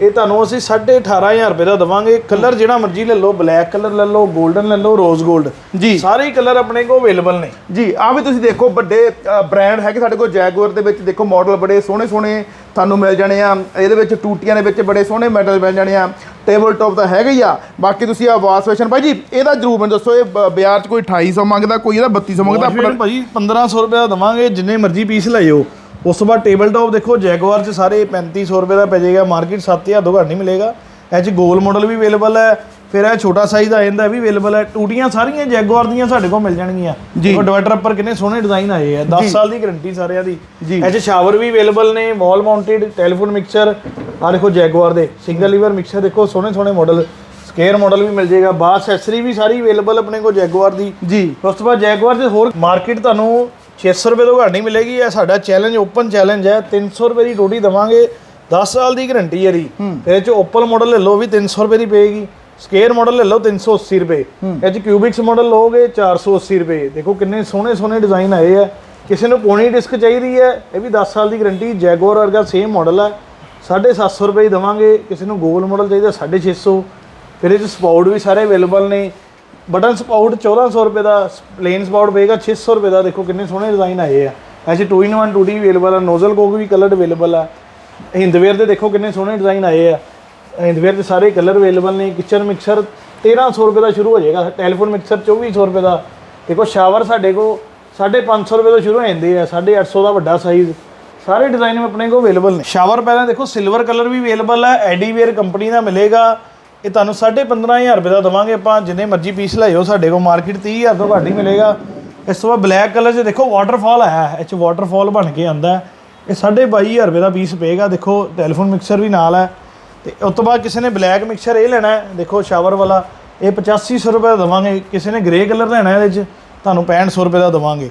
ਇਹ ਤੁਹਾਨੂੰ ਅਸੀਂ 18500 ਰੁਪਏ ਦਾ ਦਵਾਂਗੇ। ਕਲਰ ਜਿਹੜਾ ਮਰਜ਼ੀ ਲੈ ਲਓ ਬਲੈਕ ਕਲਰ ਲੈ ਲਓ 골ਡਨ ਲੈ ਲਓ ਰੋਜ਼ 골ਡ ਜੀ। ਸਾਰੇ ਕਲਰ ਆਪਣੇ ਕੋਲ ਅਵੇਲੇਬਲ ਨੇ। ਜੀ ਆ ਵੀ ਤੁਸੀਂ ਦੇਖੋ ਵੱਡੇ ਬ੍ਰਾਂਡ ਹੈਗੇ ਸਾਡੇ ਕੋਲ ਜੈਗੁਅਰ ਦੇ ਵਿੱਚ ਦੇਖੋ ਮਾਡਲ ਬੜੇ ਸੋਹਣੇ ਸੋਹਣੇ ਤੁਹਾਨੂੰ ਮਿਲ ਜਾਣੇ ਆ। ਇਹਦੇ ਵਿੱਚ ਟੂਟੀਆਂ ਦੇ ਵਿੱਚ ਬੜੇ ਸੋਹਣੇ ਮੈਟਲ ਮਿਲ ਜਾਣੇ ਆ। ਟੇਬਲ ਟੌਪ ਤਾਂ ਹੈਗਾ ਹੀ ਆ। ਬਾਕੀ ਤੁਸੀਂ ਆ ਵਾਸ਼ ਵੇਸ਼ਨ ਭਾਈ ਜੀ ਇਹਦਾ ਜਰੂਰ ਮੈਨੂੰ ਦੱਸੋ ਇਹ ਬਾਜ਼ਾਰ 'ਚ ਕੋਈ 2800 ਮੰਗਦਾ ਕੋਈ ਇਹਦਾ 3200 ਮੰਗਦਾ? ਆਪਣਾ ਭਾਜੀ 1500 ਰੁਪਏ ਦਾ ਦਵਾਂਗੇ ਜਿੰਨੇ ਮਰਜ਼ੀ ਪੀਸ ਲਾਇਓ ਉਸ ਤੋਂ ਬਾਅਦ ਟੇਬਲ ਟੌਪ ਦੇਖੋ ਜੈਗੁਆਰ 'ਚ ਸਾਰੇ 3500 ਰੁਪਏ ਦਾ ਪੈ ਜਾਏਗਾ। ਮਾਰਕੀਟ 7000 ਤੋਂ ਘੱਟ ਨਹੀਂ ਮਿਲੇਗਾ। ਇਹ 'ਚ ਗੋਲ ਮਾਡਲ ਵੀ ਅਵੇਲੇਬਲ ਹੈ ਫਿਰ ਇਹ ਛੋਟਾ ਸਾਈਜ਼ ਆ ਜਾਂਦਾ ਵੀ ਅਵੇਲੇਬਲ ਹੈ। ਟੂਟੀਆਂ ਸਾਰੀਆਂ ਜੈਗੁਆਰ ਦੀਆਂ ਸਾਡੇ ਕੋਲ ਮਿਲ ਜਾਣਗੀਆਂ। ਜੀ। ਦੇਖੋ ਡਿਵਾਈਡਰ ਉੱਪਰ ਕਿੰਨੇ ਸੋਹਣੇ ਡਿਜ਼ਾਈਨ ਆਏ ਆ 10 ਸਾਲ ਦੀ ਗਾਰੰਟੀ ਸਾਰਿਆਂ ਦੀ। ਜੀ। ਇਹ 'ਚ ਸ਼ਾਵਰ ਵੀ ਅਵੇਲੇਬਲ ਨੇ ਵਾਲ ਮਾਊਂਟਡ ਟੈਲੀਫੋਨ ਮਿਕਸਚਰ ਆ ਦੇਖੋ ਜੈਗੁਆਰ ਦੇ ਸਿੰਗਲ ਲੀਵਰ ਮਿਕਸਚਰ ਦੇਖੋ ਸੋਹਣੇ ਸੋਹਣੇ ਮਾਡਲ ਸਕੇਅਰ ਮਾਡਲ ਵੀ ਮਿਲ ਜਾਏਗਾ। ਬਾਅਦ ਐਕਸੈਸਰੀ ਵੀ ਸਾਰੀ ਅਵੇਲੇਬਲ ਆਪਣੇ ਕੋਲ ਜੈਗੁਆਰ ਦੀ। ਜੀ। ਉਸ ਤੋਂ ਬਾਅਦ ਜੈਗੁਆਰ ਦੇ ਹੋਰ ਮਾਰਕੀਟ ਤੁਹਾਨੂੰ 600 ਰੁਪਏ ਤੋਂ ਘੱਟ ਨਹੀਂ ਮਿਲੇਗੀ ਇਹ ਸਾਡਾ ਚੈਲੰਜ ਓਪਨ ਚੈਲੰਜ ਹੈ। 300 ਰੁਪਏ ਦੀ ਟੋਟੀ ਦਵਾਂਗੇ। 10 ਸਾਲ ਦੀ ਗਾਰੰਟੀ ਹੈ ਦੀ ਇਹਦੇ ਚ ਓਪਲ ਮਾਡਲ ਲੈ ਲਓ ਵੀ 300 ਰੁਪਏ ਦੀ ਪਏਗੀ। ਸਕੇਅਰ ਮਾਡਲ ਲੈ ਲਓ 380 ਰੁਪਏ। ਇਹ ਚ ਕਿਊਬਿਕਸ ਮਾਡਲ ਲਓਗੇ 480 ਰੁਪਏ। ਦੇਖੋ ਕਿੰਨੇ ਸੋਹਣੇ ਸੋਹਣੇ ਡਿਜ਼ਾਈਨ ਆਏ ਆ। ਕਿਸੇ ਨੂੰ ਪੋਣੀ ਡਿਸਕ ਚਾਹੀਦੀ ਹੈ, ਇਹ ਵੀ 10 ਸਾਲ ਦੀ ਗਾਰੰਟੀ ਜੈਗੋਰ ਵਰਗਾ ਸੇਮ ਮਾਡਲ ਹੈ 750 ਰੁਪਏ ਦੀ ਦਵਾਂਗੇ। ਕਿਸੇ ਨੂੰ ਗੋਲ ਮਾਡਲ ਚਾਹੀਦਾ 650 ਫਿਰ ਇਹ ਚ ਸਪਾਊਟ ਵੀ ਸਾਰੇ ਅਵੇਲੇਬਲ ਨੇ। ਬਟਨ ਸਪਾਊਟ 1400 ਰੁਪਏ ਦਾ ਪਲੇਨ ਸਪਾਊਟ ਪਏਗਾ 600 ਰੁਪਏ ਦਾ। ਦੇਖੋ ਕਿੰਨੇ ਸੋਹਣੇ ਡਿਜ਼ਾਈਨ ਆਏ ਆ। ਐਸੇ 2 ਇਨ 1 2D ਅਵੇਲੇਬਲ ਆ ਨੋਜ਼ਲ ਕੋਕ ਵੀ ਕਲਰਡ ਅਵੇਲੇਬਲ ਆ। ਹਿੰਦਵੇਅਰ ਦੇ ਦੇਖੋ ਕਿੰਨੇ ਸੋਹਣੇ ਡਿਜ਼ਾਈਨ ਆਏ ਆ। ਹਿੰਦਵੇਅਰ ਦੇ ਸਾਰੇ ਕਲਰ ਅਵੇਲੇਬਲ ਨੇ, ਕਿਚਨ ਮਿਕਸਰ 1300 ਰੁਪਏ ਦਾ ਸ਼ੁਰੂ ਹੋ ਜਾਏਗਾ ਟੈਲੀਫੋਨ ਮਿਕਸਰ 2400 ਰੁਪਏ ਦਾ। ਦੇਖੋ ਸ਼ਾਵਰ ਸਾਡੇ ਕੋ 550 ਰੁਪਏ ਤੋਂ ਸ਼ੁਰੂ ਹੋ ਜਾਂਦੇ ਆ 850 ਦਾ ਵੱਡਾ ਸਾਈਜ਼ ਸਾਰੇ ਡਿਜ਼ਾਈਨ ਆਪਣੇ ਕੋਲ ਅਵੇਲੇਬਲ ਨੇ। ਸ਼ਾਵਰ ਪਹਿਲਾਂ ਦੇਖੋ ਸਿਲਵਰ ਕਲਰ ਵੀ ਅਵੇਲੇਬਲ ਹੈ ਐਡੀਵੇਅਰ ਕੰਪਨੀ ਦਾ ਮਿਲੇਗਾ। ਇਹ ਤੁਹਾਨੂੰ 15500 ਰੁਪਏ ਦਾ ਦਵਾਂਗੇ ਆਪਾਂ, ਜਿੰਨੇ ਮਰਜ਼ੀ ਪੀਸ ਲਾਇਓ, ਸਾਡੇ ਕੋਲ ਮਾਰਕੀਟ 30000 ਤੋਂ ਘੱਟ ਹੀ ਮਿਲੇਗਾ। ਇਸ ਤੋਂ ਬਾਅਦ ਬਲੈਕ ਕਲਰ 'ਚ ਦੇਖੋ ਵਾਟਰਫਾਲ ਆਇਆ ਹੈ, ਇਹ 'ਚ ਵਾਟਰਫਾਲ ਬਣ ਕੇ ਆਂਦਾ ਇਹ 22500 ਰੁਪਏ ਦਾ ਪੀਸ ਪਏਗਾ। ਦੇਖੋ ਟੈਲੀਫੋਨ ਮਿਕਸਰ ਵੀ ਨਾਲ ਹੈ। ਤੇ ਉਸ ਤੋਂ ਬਾਅਦ ਕਿਸੇ ਨੇ ਬਲੈਕ ਮਿਕਸਰ ਇਹ ਲੈਣਾ ਹੈ। ਦੇਖੋ ਸ਼ਾਵਰ ਵਾਲਾ ਇਹ 8500 ਰੁਪਏ ਦਾ ਦਵਾਂਗੇ। ਕਿਸੇ ਨੇ ਗ੍ਰੇ ਕਲਰ ਲੈਣਾ ਹੈ ਇਹਦੇ 'ਚ ਤੁਹਾਨੂੰ 6500 ਰੁਪਏ ਦਾ ਦਵਾਂਗੇ।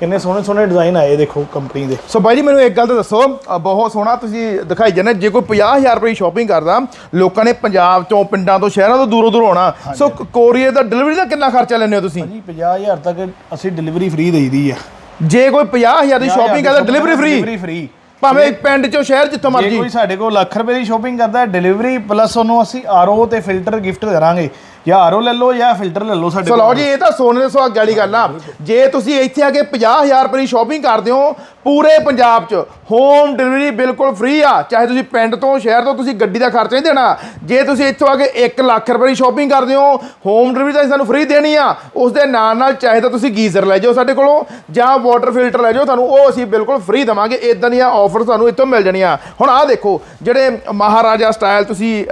ਕਿੰਨੇ ਸੋਹਣੇ ਸੋਹਣੇ ਡਿਜ਼ਾਈਨ ਆਏ ਦੇਖੋ ਕੰਪਨੀ ਦੇ। ਸੋ ਬਾਈ ਜੀ ਮੈਨੂੰ ਇੱਕ ਗੱਲ ਤਾਂ ਦੱਸੋ ਬਹੁਤ ਸੋਹਣਾ ਤੁਸੀਂ ਦਿਖਾਈ ਜਾਂਦੇ ਜੇ ਕੋਈ 50000 ਰੁਪਏ ਦੀ ਸ਼ਾਪਿੰਗ ਕਰਦਾ ਲੋਕਾਂ ਨੇ ਪੰਜਾਬ ਚੋਂ ਪਿੰਡਾਂ ਤੋਂ ਸ਼ਹਿਰਾਂ ਤੋਂ ਦੂਰੋਂ ਦੂਰ ਆਉਣਾ। ਸੋ ਕੋਰੀਅਰ ਦਾ ਡਿਲੀਵਰੀ ਦਾ ਕਿੰਨਾ ਖਰਚਾ ਲੈਂਦੇ ਹੋ ਤੁਸੀਂ? ਜੀ 50000 ਤੱਕ ਅਸੀਂ ਡਿਲੀਵਰੀ ਫ੍ਰੀ ਦੇਈਦੀ ਆ ਜੇ ਕੋਈ 50000 ਦੀ ਸ਼ਾਪਿੰਗ ਕਰਦਾ ਡਿਲੀਵਰੀ ਫ੍ਰੀ ਡਿਲੀਵਰੀ ਫ੍ਰੀ ਭਾਵੇਂ ਪਿੰਡ ਚੋਂ ਸ਼ਹਿਰ ਜਿੱਥੋਂ ਜੇ ਮਰਜ਼ੀ। ਕੋਈ ਸਾਡੇ ਕੋਲ ਲੱਖ ਰੁਪਏ ਦੀ ਸ਼ੋਪਿੰਗ ਕਰਦਾ ਡਿਲੀਵਰੀ ਪਲੱਸ ਉਹਨੂੰ ਅਸੀਂ ਆਰਓ ਤੇ ਫਿਲਟਰ ਗਿਫਟ ਕਰਾਂਗੇ। ਜਾਂ ਆਰਓ ਲੈ ਲਓ ਜਾਂ ਫਿਲਟਰ ਲੈ ਲਓ ਸਾਡੇ ਸੋ ਲਓ ਜੀ ਇਹ ਤਾਂ ਸੋਨੇ ਦੇ ਸੁਹਾਗੇ ਵਾਲੀ ਗੱਲ ਆ। ਜੇ ਤੁਸੀਂ ਇੱਥੇ ਆ ਕੇ 50000 ਰੁਪਏ ਦੀ ਸ਼ਾਪਿੰਗ ਕਰਦੇ ਹੋ ਪੂਰੇ ਪੰਜਾਬ 'ਚ ਹੋਮ ਡਿਲੀਵਰੀ ਬਿਲਕੁਲ ਫ੍ਰੀ ਆ। ਚਾਹੇ ਤੁਸੀਂ ਪਿੰਡ ਤੋਂ ਸ਼ਹਿਰ ਤੋਂ ਤੁਸੀਂ ਗੱਡੀ ਦਾ ਖਰਚਾ ਨਹੀਂ ਦੇਣਾ। ਜੇ ਤੁਸੀਂ ਇੱਥੋਂ ਆ ਕੇ 1 ਲੱਖ ਰੁਪਏ ਦੀ ਸ਼ਾਪਿੰਗ ਕਰਦੇ ਹੋ ਹੋਮ ਡਿਲੀਵਰੀ ਤਾਂ ਅਸੀਂ ਤੁਹਾਨੂੰ ਫ੍ਰੀ ਦੇਣੀ ਆ। ਉਸ ਦੇ ਨਾਲ ਨਾਲ ਚਾਹੇ ਤਾਂ ਤੁਸੀਂ ਗੀਜ਼ਰ ਲੈ ਜਾਓ ਸਾਡੇ ਕੋਲੋਂ ਜਾਂ ਵਾਟਰ ਫਿਲਟਰ ਲੈ ਜਾਓ ਤੁਹਾਨੂੰ ਉਹ ਅਸੀਂ ਬਿਲਕੁਲ ਫ੍ਰੀ ਦਵਾਂਗੇ। ਇਦਾਂ ਦੀਆਂ ਆਫਰ ਤੁਹਾਨੂੰ ਇੱਥੋਂ ਮਿਲ ਜਾਣੀਆਂ। ਹੁਣ ਆਹ ਦੇਖੋ ਜਿਹੜੇ ਮਹਾਰਾਜਾ ਸਟਾਈਲ ਤੁਸੀਂ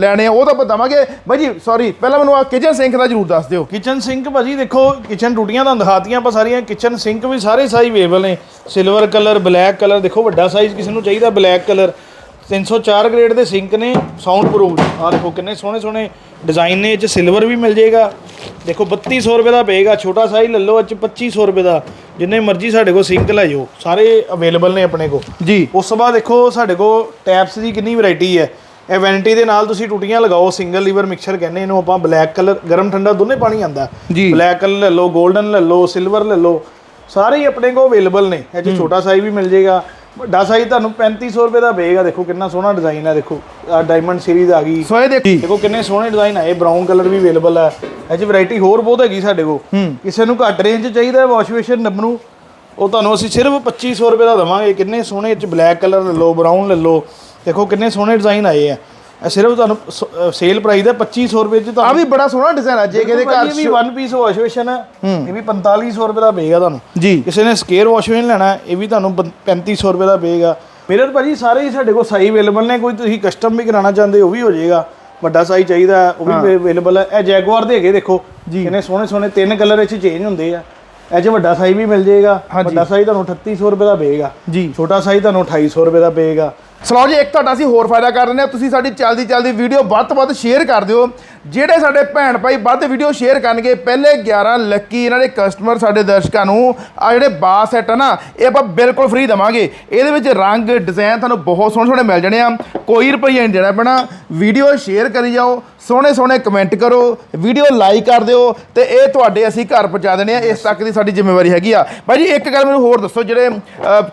ਲੈਣੇ ਉਹ ਤਾਂ ਦਵਾਂਗੇ। ਬਾਈ ਜੀ ਸੌਰੀ ਪਹਿਲਾਂ ਮੈਨੂੰ ਆ ਕਿਚਨ ਸਿੰਕ ਦਾ ਜ਼ਰੂਰ ਦੱਸ ਦਿਓ। ਕਿਚਨ ਸਿੰਕ ਭਾਜੀ ਦੇਖੋ ਕਿਚਨ ਟੂਟੀਆਂ ਤੁਹਾਨੂੰ ਦਿਖਾਤੀਆਂ ਆਪਾਂ ਸਾਰੀਆਂ। ਕਿਚਨ ਸਿੰਕ ਵੀ ਸਾਰੇ ਸਾਈਜ਼ ਅਵੇਲੇਬਲ ਨੇ। ਸਿਲਵਰ ਕਲਰ ਬਲੈਕ ਕਲਰ ਦੇਖੋ ਵੱਡਾ ਸਾਈਜ਼ ਕਿਸੇ ਨੂੰ ਚਾਹੀਦਾ ਬਲੈਕ ਕਲਰ 304 ਗ੍ਰੇਡ ਦੇ ਸਿੰਕ ਨੇ ਸਾਊਂਡ ਪ੍ਰੂਫ ਆ ਦੇਖੋ ਕਿੰਨੇ ਸੋਹਣੇ ਸੋਹਣੇ ਡਿਜ਼ਾਈਨ ਨੇ ਇਹ ਚ ਸਿਲਵਰ ਵੀ ਮਿਲ ਜਾਏਗਾ। ਦੇਖੋ 3200 ਰੁਪਏ ਦਾ ਪਏਗਾ ਛੋਟਾ ਸਾਈਜ਼ ਲੈ ਲਓ ਚ 2500 ਰੁਪਏ ਦਾ। ਜਿੰਨੇ ਮਰਜ਼ੀ ਸਾਡੇ ਕੋਲ ਸਿੰਕ ਲੈ ਜਾਓ ਸਾਰੇ ਅਵੇਲੇਬਲ ਨੇ ਆਪਣੇ ਕੋਲ। ਜੀ। ਉਸ ਤੋਂ ਬਾਅਦ ਦੇਖੋ ਸਾਡੇ ਕੋਲ ਟੈਪਸ ਦੀ ਕਿੰਨੀ ਵੈਰਾਈਟੀ ਹੈ। ਇਹ ਵੈਨਿਟੀ ਦੇ ਨਾਲ ਤੁਸੀਂ ਟੂਟੀਆਂ ਲਗਾਓ ਸਿੰਗਲ ਲੀਵਰ ਮਿਕਸਚਰ ਕਹਿੰਦੇ ਇਹਨੂੰ ਆਪਾਂ ਬਲੈਕ ਕਲਰ ਗਰਮ ਠੰਡਾ ਦੋਨੇ ਪਾਣੀ ਆਂਦਾ। ਬਲੈਕ ਕਲਰ ਲੈ ਲਓ 골ਡਨ ਲੈ ਲਓ ਸਿਲਵਰ ਲੈ ਲਓ ਸਾਰੇ ਹੀ ਆਪਣੇ ਕੋਲ ਅਵੇਲੇਬਲ ਨੇ। ਇਹ 'ਚ ਛੋਟਾ ਸਾਈਜ਼ ਵੀ ਮਿਲ ਜਾਏਗਾ। ਵੱਡਾ ਸਾਈਜ਼ ਤੁਹਾਨੂੰ 3500 ਰੁਪਏ ਦਾ ਪਏਗਾ। ਦੇਖੋ ਕਿੰਨਾ ਸੋਹਣਾ ਡਿਜ਼ਾਈਨ ਹੈ। ਦੇਖੋ ਆ ਡਾਇਮੰਡ ਸੀਰੀਜ਼ ਆ ਗਈ। ਸੋ ਇਹ ਦੇਖੋ। ਕਿੰਨੇ ਸੋਹਣੇ ਡਿਜ਼ਾਈਨ ਆਏ ਬ੍ਰਾਊਨ ਕਲਰ ਵੀ ਅਵੇਲੇਬਲ ਹੈ। ਇਹ 'ਚ ਵੈਰਾਈਟੀ ਹੋਰ ਬਹੁਤ ਹੈਗੀ ਸਾਡੇ ਕੋਲ। ਕਿਸੇ ਨੂੰ ਘੱਟ ਰੇਂਜ 'ਚ ਚਾਹੀਦਾ ਹੈ ਵਾਸ਼ ਬੇਸ਼ਨ ਨੰਬਰੂ ਉਹ ਤੁਹਾਨੂੰ ਅਸੀਂ ਸਿਰਫ 2500 ਰੁਪਏ ਦਾ ਦਵਾਂਗੇ। ਕਿੰਨੇ ਸੋਹਣੇ ਇਹ 'ਚ ਬਲੈਕ ਕਲਰ ਲੈ ਲਓ ਬ੍ਰਾਊਨ ਲੈ ਲਓ। ਦੇਖੋ ਕਿੰਨੇ ਸੋਹਣੇ ਡਿਜ਼ਾਈਨ ਆਏ ਆ। ਇਹ ਸਿਰਫ ਤੁਹਾਨੂੰ ਸੇਲ ਪ੍ਰਾਈਸ ਹੈ 2500 ਰੁਪਏ 'ਚ ਆ ਤੁਹਾਨੂੰ ਵੀ ਬੜਾ ਸੋਹਣਾ ਡਿਜ਼ਾਈਨ ਹੈ ਜੇ ਕਿਤੇ ਘਰ ਵੀ ਵਨ ਪੀਸ ਵਾਸ਼ ਬੇਸ਼ਨ ਹੈ। ਇਹ ਵੀ 4500 ਰੁਪਏ ਦਾ ਪਏਗਾ ਤੁਹਾਨੂੰ। ਜੀ। ਕਿਸੇ ਨੇ ਸਕੇਅਰ ਵਾਸ਼ ਬੇਸ਼ਨ ਲੈਣਾ ਹੈ, ਇਹ ਵੀ ਤੁਹਾਨੂੰ ਪੰ- 3500 ਰੁਪਏ ਦਾ ਪਏਗਾ ਮਿਰਰ ਭਾਜੀ ਸਾਰੇ ਹੀ ਸਾਡੇ ਕੋਲ ਸਾਈਜ਼ ਅਵੇਲੇਬਲ ਨੇ। ਕੋਈ ਤੁਸੀਂ ਕਸਟਮ ਵੀ ਕਰਾਉਣਾ ਚਾਹੁੰਦੇ ਉਹ ਵੀ ਹੋ ਜਾਏਗਾ। ਵੱਡਾ ਸਾਈਜ਼ ਚਾਹੀਦਾ ਹੈ, ਉਹ ਵੀ ਅਵੇਲੇਬਲ ਹੈ ਇਹ ਜੈਗੁਆਰ ਦੇ ਹੈਗੇ ਦੇਖੋ। ਕਿੰਨੇ ਸੋਹਣੇ ਸੋਹਣੇ ਤਿੰਨ ਕਲਰ ਇਹ 'ਚ ਚੇਂਜ ਹੁੰਦੇ ਆ। ਇਹ 'ਚ ਵੱਡਾ ਸਾਈਜ਼ ਵੀ ਮਿਲ ਜਾਏਗਾ। ਵੱਡਾ ਸਾਈਜ਼ ਤੁਹਾਨੂੰ 3800 ਰੁਪਏ ਦਾ ਪਏਗਾ ਜੀ। ਛੋਟਾ ਸਾਈਜ਼ ਤੁਹਾਨੂੰ 2800 ਰੁਪਏ ਦਾ ਪਏਗਾ ਸਲੋ ਜੀ, ਇੱਕ ਤੁਹਾਡਾ ਅਸੀਂ ਹੋਰ ਫਾਇਦਾ ਕਰ ਦਿੰਦੇ ਹਾਂ। ਤੁਸੀਂ ਸਾਡੀ ਚੱਲਦੀ ਚੱਲਦੀ ਵੀਡੀਓ ਵੱਧ ਤੋਂ ਵੱਧ ਸ਼ੇਅਰ ਕਰ ਦਿਓ। ਜਿਹੜੇ ਸਾਡੇ ਭੈਣ ਭਾਈ ਵੱਧ ਵੀਡੀਓ ਸ਼ੇਅਰ ਕਰਨਗੇ, ਪਹਿਲੇ 11 ਲੱਕੀ ਇਹਨਾਂ ਦੇ ਕਸਟਮਰ ਸਾਡੇ ਦਰਸ਼ਕਾਂ ਨੂੰ ਆ ਜਿਹੜੇ ਬਾਸ ਸੈੱਟ ਆ ਨਾ, ਇਹ ਆਪਾਂ ਬਿਲਕੁਲ ਫ੍ਰੀ ਦਵਾਂਗੇ। ਇਹਦੇ ਵਿੱਚ ਰੰਗ ਡਿਜ਼ਾਈਨ ਤੁਹਾਨੂੰ ਬਹੁਤ ਸੋਹਣੇ ਸੋਹਣੇ ਮਿਲ ਜਾਣੇ ਆ। ਕੋਈ ਰੁਪਈਆ ਨਹੀਂ ਦੇਣਾ ਪੈਣਾ। ਵੀਡੀਓ ਸ਼ੇਅਰ ਕਰੀ ਜਾਓ। ਸੋਹਣੇ ਸੋਹਣੇ ਕਮੈਂਟ ਕਰੋ ਵੀਡੀਓ ਲਾਈਕ ਕਰ ਦਿਓ ਤੇ ਇਹ ਤੁਹਾਡੇ ਅਸੀਂ ਘਰ ਪਹੁੰਚਾ ਦੇਣੇ ਆ ਇਸ ਤੱਕ ਦੀ ਸਾਡੀ ਜ਼ਿੰਮੇਵਾਰੀ ਹੈਗੀ ਆ। ਭਾਈ ਜੀ ਇੱਕ ਗੱਲ ਮੈਨੂੰ ਹੋਰ ਦੱਸੋ ਜਿਹੜੇ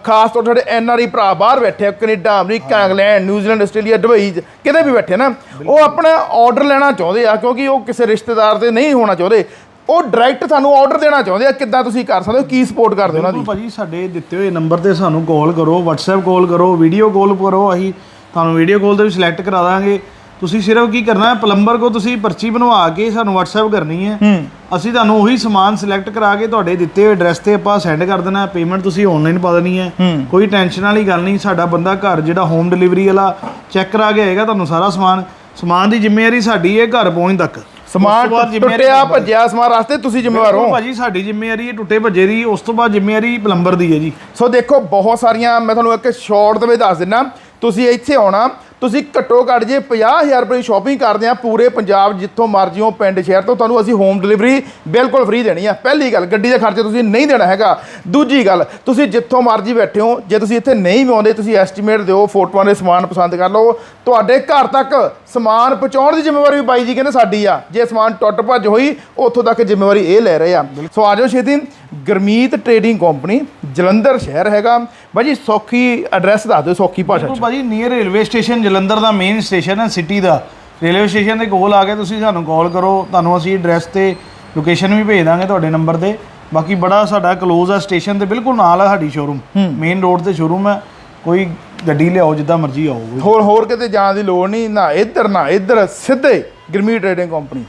ਖਾਸ ਤੌਰ ਤੇ ਸਾਡੇ ਐਨ ਆਰ ਆਈ ਭਰਾ ਬਾਹਰ ਬੈਠੇ ਆ Canada America England New Zealand Australia Dubai ਕਿਤੇ ਵੀ ਬੈਠੇ ਨਾ ਉਹ ਆਪਣਾ ਆਰਡਰ ਲੈਣਾ ਚਾਹੁੰਦੇ ਆ ਕਿਉਂਕਿ ਉਹ ਕਿਸੇ ਰਿਸ਼ਤੇਦਾਰ ਦੇ ਨਹੀਂ ਹੋਣਾ ਚਾਹੁੰਦੇ। ਉਹ ਡਾਇਰੈਕਟ ਤੁਹਾਨੂੰ ਆਰਡਰ ਦੇਣਾ ਚਾਹੁੰਦੇ ਆ ਕਿੱਦਾਂ ਤੁਸੀਂ ਕਰ ਸਕਦੇ ਹੋ ਕੀ ਸਪੋਰਟ ਕਰਦੇ ਉਹਨਾਂ ਦੀ? ਭਾਜੀ ਸਾਡੇ ਦਿੱਤੇ ਹੋਏ ਨੰਬਰ ਤੇ ਸਾਨੂੰ ਕਾਲ ਕਰੋ WhatsApp ਕਾਲ ਕਰੋ ਵੀਡੀਓ ਕਾਲ ਕਰੋ ਅਸੀਂ ਤੁਹਾਨੂੰ ਵੀਡੀਓ ਕਾਲ ਤੇ ਵੀ ਸਿਲੈਕਟ ਕਰਾ ਦਾਂਗੇ। ਤੁਸੀਂ ਸਿਰਫ ਕੀ ਕਰਨਾ ਹੈ ਪਲੰਬਰ ਕੋ ਤੁਸੀਂ ਪਰਚੀ ਬਣਵਾ ਕੇ ਸਾਨੂੰ WhatsApp ਕਰਨੀ ਹੈ। ਅਸੀਂ ਤੁਹਾਨੂੰ ਉਹੀ ਸਮਾਨ ਸਿਲੈਕਟ ਕਰਾ ਕੇ ਤੁਹਾਡੇ ਦਿੱਤੇ ਹੋਏ ਐਡਰੈਸ ਤੇ ਆਪਾਂ ਸੈਂਡ ਕਰ ਦੇਣਾ ਪੇਮੈਂਟ ਤੁਸੀਂ ਆਨਲਾਈਨ ਪਾ ਦੇਣੀ ਹੈ। ਕੋਈ ਟੈਨਸ਼ਨ ਵਾਲੀ ਗੱਲ ਨਹੀਂ ਸਾਡਾ ਬੰਦਾ ਘਰ ਜਿਹੜਾ ਹੋਮ ਡਿਲੀਵਰੀ ਵਾਲਾ ਚੈੱਕ ਕਰਾ ਕੇ ਆਏਗਾ ਤੁਹਾਨੂੰ ਸਾਰਾ ਸਮਾਨ। ਸਮਾਨ ਦੀ ਜ਼ਿੰਮੇਵਾਰੀ ਸਾਡੀ ਹੈ ਘਰ ਪਹੁੰਚ ਤੱਕ। ਸਮਾਨ ਟੁੱਟਿਆ। ਭੱਜਿਆ ਸਮਾਨ ਵਾਸਤੇ ਤੁਸੀਂ ਜ਼ਿੰਮੇਵਾਰ ਹੋ। ਭਾਜੀ ਸਾਡੀ ਜ਼ਿੰਮੇਵਾਰੀ ਹੈ ਟੁੱਟੇ ਭੱਜੇ ਦੀ ਉਸ ਤੋਂ ਬਾਅਦ ਜ਼ਿੰਮੇਵਾਰੀ ਪਲੰਬਰ ਦੀ ਹੈ ਜੀ। ਸੋ ਦੇਖੋ ਬਹੁਤ ਸਾਰੀਆਂ ਮੈਂ ਤੁਹਾਨੂੰ ਇੱਕ ਸ਼ਾਰਟ ਦੇ ਵਿੱਚ ਦੱਸ ਦਿੰਨਾ ਤੁਸੀਂ ਇੱਥੇ ਆਉਣਾ ਤੁਸੀਂ ਘੱਟੋ ਘੱਟ ਜੇ 50000 ਰੁਪਏ ਦੀ ਸ਼ਾਪਿੰਗ ਕਰਦੇ ਆ ਪੂਰੇ ਪੰਜਾਬ ਜਿੱਥੋਂ ਮਰਜ਼ੀ ਹੋ, ਪਿੰਡ, ਸ਼ਹਿਰ ਤੋਂ, ਤੁਹਾਨੂੰ ਅਸੀਂ ਹੋਮ ਡਿਲੀਵਰੀ ਬਿਲਕੁਲ ਫ੍ਰੀ ਦੇਣੀ ਆ। ਪਹਿਲੀ ਗੱਲ, ਗੱਡੀ ਦੇ ਖਰਚੇ ਤੁਸੀਂ ਨਹੀਂ ਦੇਣਾ ਹੈਗਾ। ਦੂਜੀ ਗੱਲ, ਤੁਸੀਂ ਜਿੱਥੋਂ ਮਰਜ਼ੀ ਬੈਠੇ ਹੋ, ਜੇ ਤੁਸੀਂ ਇੱਥੇ ਨਹੀਂ ਵੀ ਆਉਂਦੇ, ਤੁਸੀਂ ਐਸਟੀਮੇਟ ਦਿਓ, ਫੋਟੋਆਂ ਦੇ ਸਮਾਨ ਪਸੰਦ ਕਰ ਲਓ। ਤੁਹਾਡੇ ਘਰ ਤੱਕ ਸਮਾਨ ਪਹੁੰਚਾਉਣ ਦੀ ਜ਼ਿੰਮੇਵਾਰੀ ਵੀ ਬਾਈ ਜੀ ਕਹਿੰਦੇ ਸਾਡੀ ਆ। ਜੇ ਸਮਾਨ ਟੁੱਟ ਭੱਜ ਹੋਈ, ਉੱਥੋਂ ਤੱਕ ਜ਼ਿੰਮੇਵਾਰੀ ਇਹ ਲੈ ਰਹੇ ਆ। ਸੋ ਆ ਜਾਓ ਛੇਤੀ। ਗਰਮੀਤ ਟ੍ਰੇਡਿੰਗ ਕੰਪਨੀ ਜਲੰਧਰ ਸ਼ਹਿਰ ਹੈਗਾ। ਬਾਈ ਜੀ ਸੌਖੀ ਐਡਰੈਸ ਦੱਸ ਦਿਓ ਸੌਖੀ ਭਾਸ਼ਾ ਚ। ਭਾਜੀ ਨੀਅਰ ਰੇਲਵੇ ਸਟੇਸ਼ਨ ਜਲੰਧਰ ਦਾ ਮੇਨ ਸਟੇਸ਼ਨ ਹੈ ਸਿਟੀ ਦਾ। ਰੇਲਵੇ ਸਟੇਸ਼ਨ ਦੇ ਕੋਲ ਆ ਕੇ ਤੁਸੀਂ ਸਾਨੂੰ ਕਾਲ ਕਰੋ ਤੁਹਾਨੂੰ ਅਸੀਂ ਐਡਰੈਸ ਤੇ ਲੋਕੇਸ਼ਨ ਵੀ ਭੇਜ ਦਾਂਗੇ ਤੁਹਾਡੇ ਨੰਬਰ ਤੇ। ਬਾਕੀ ਬੜਾ ਸਾਡਾ ਕਲੋਜ਼ ਆ ਸਟੇਸ਼ਨ ਦੇ ਬਿਲਕੁਲ ਨਾਲ ਆ ਸਾਡੀ ਸ਼ੋਰੂਮ ਮੇਨ ਰੋਡ ਤੇ ਸ਼ੋਰੂਮ ਹੈ ਕੋਈ ਗੱਡੀ ਲਿਆਓ ਜਿੱਦਾਂ ਮਰਜ਼ੀ ਆਓ। ਹੋਰ ਹੋਰ ਕਿਤੇ ਜਾਣ ਦੀ ਲੋੜ ਨਹੀਂ ਨਾ ਇੱਧਰ ਨਾ ਇੱਧਰ ਸਿੱਧੇ ਗਰਮੀਤ ਟ੍ਰੇਡਿੰਗ ਕੰਪਨੀ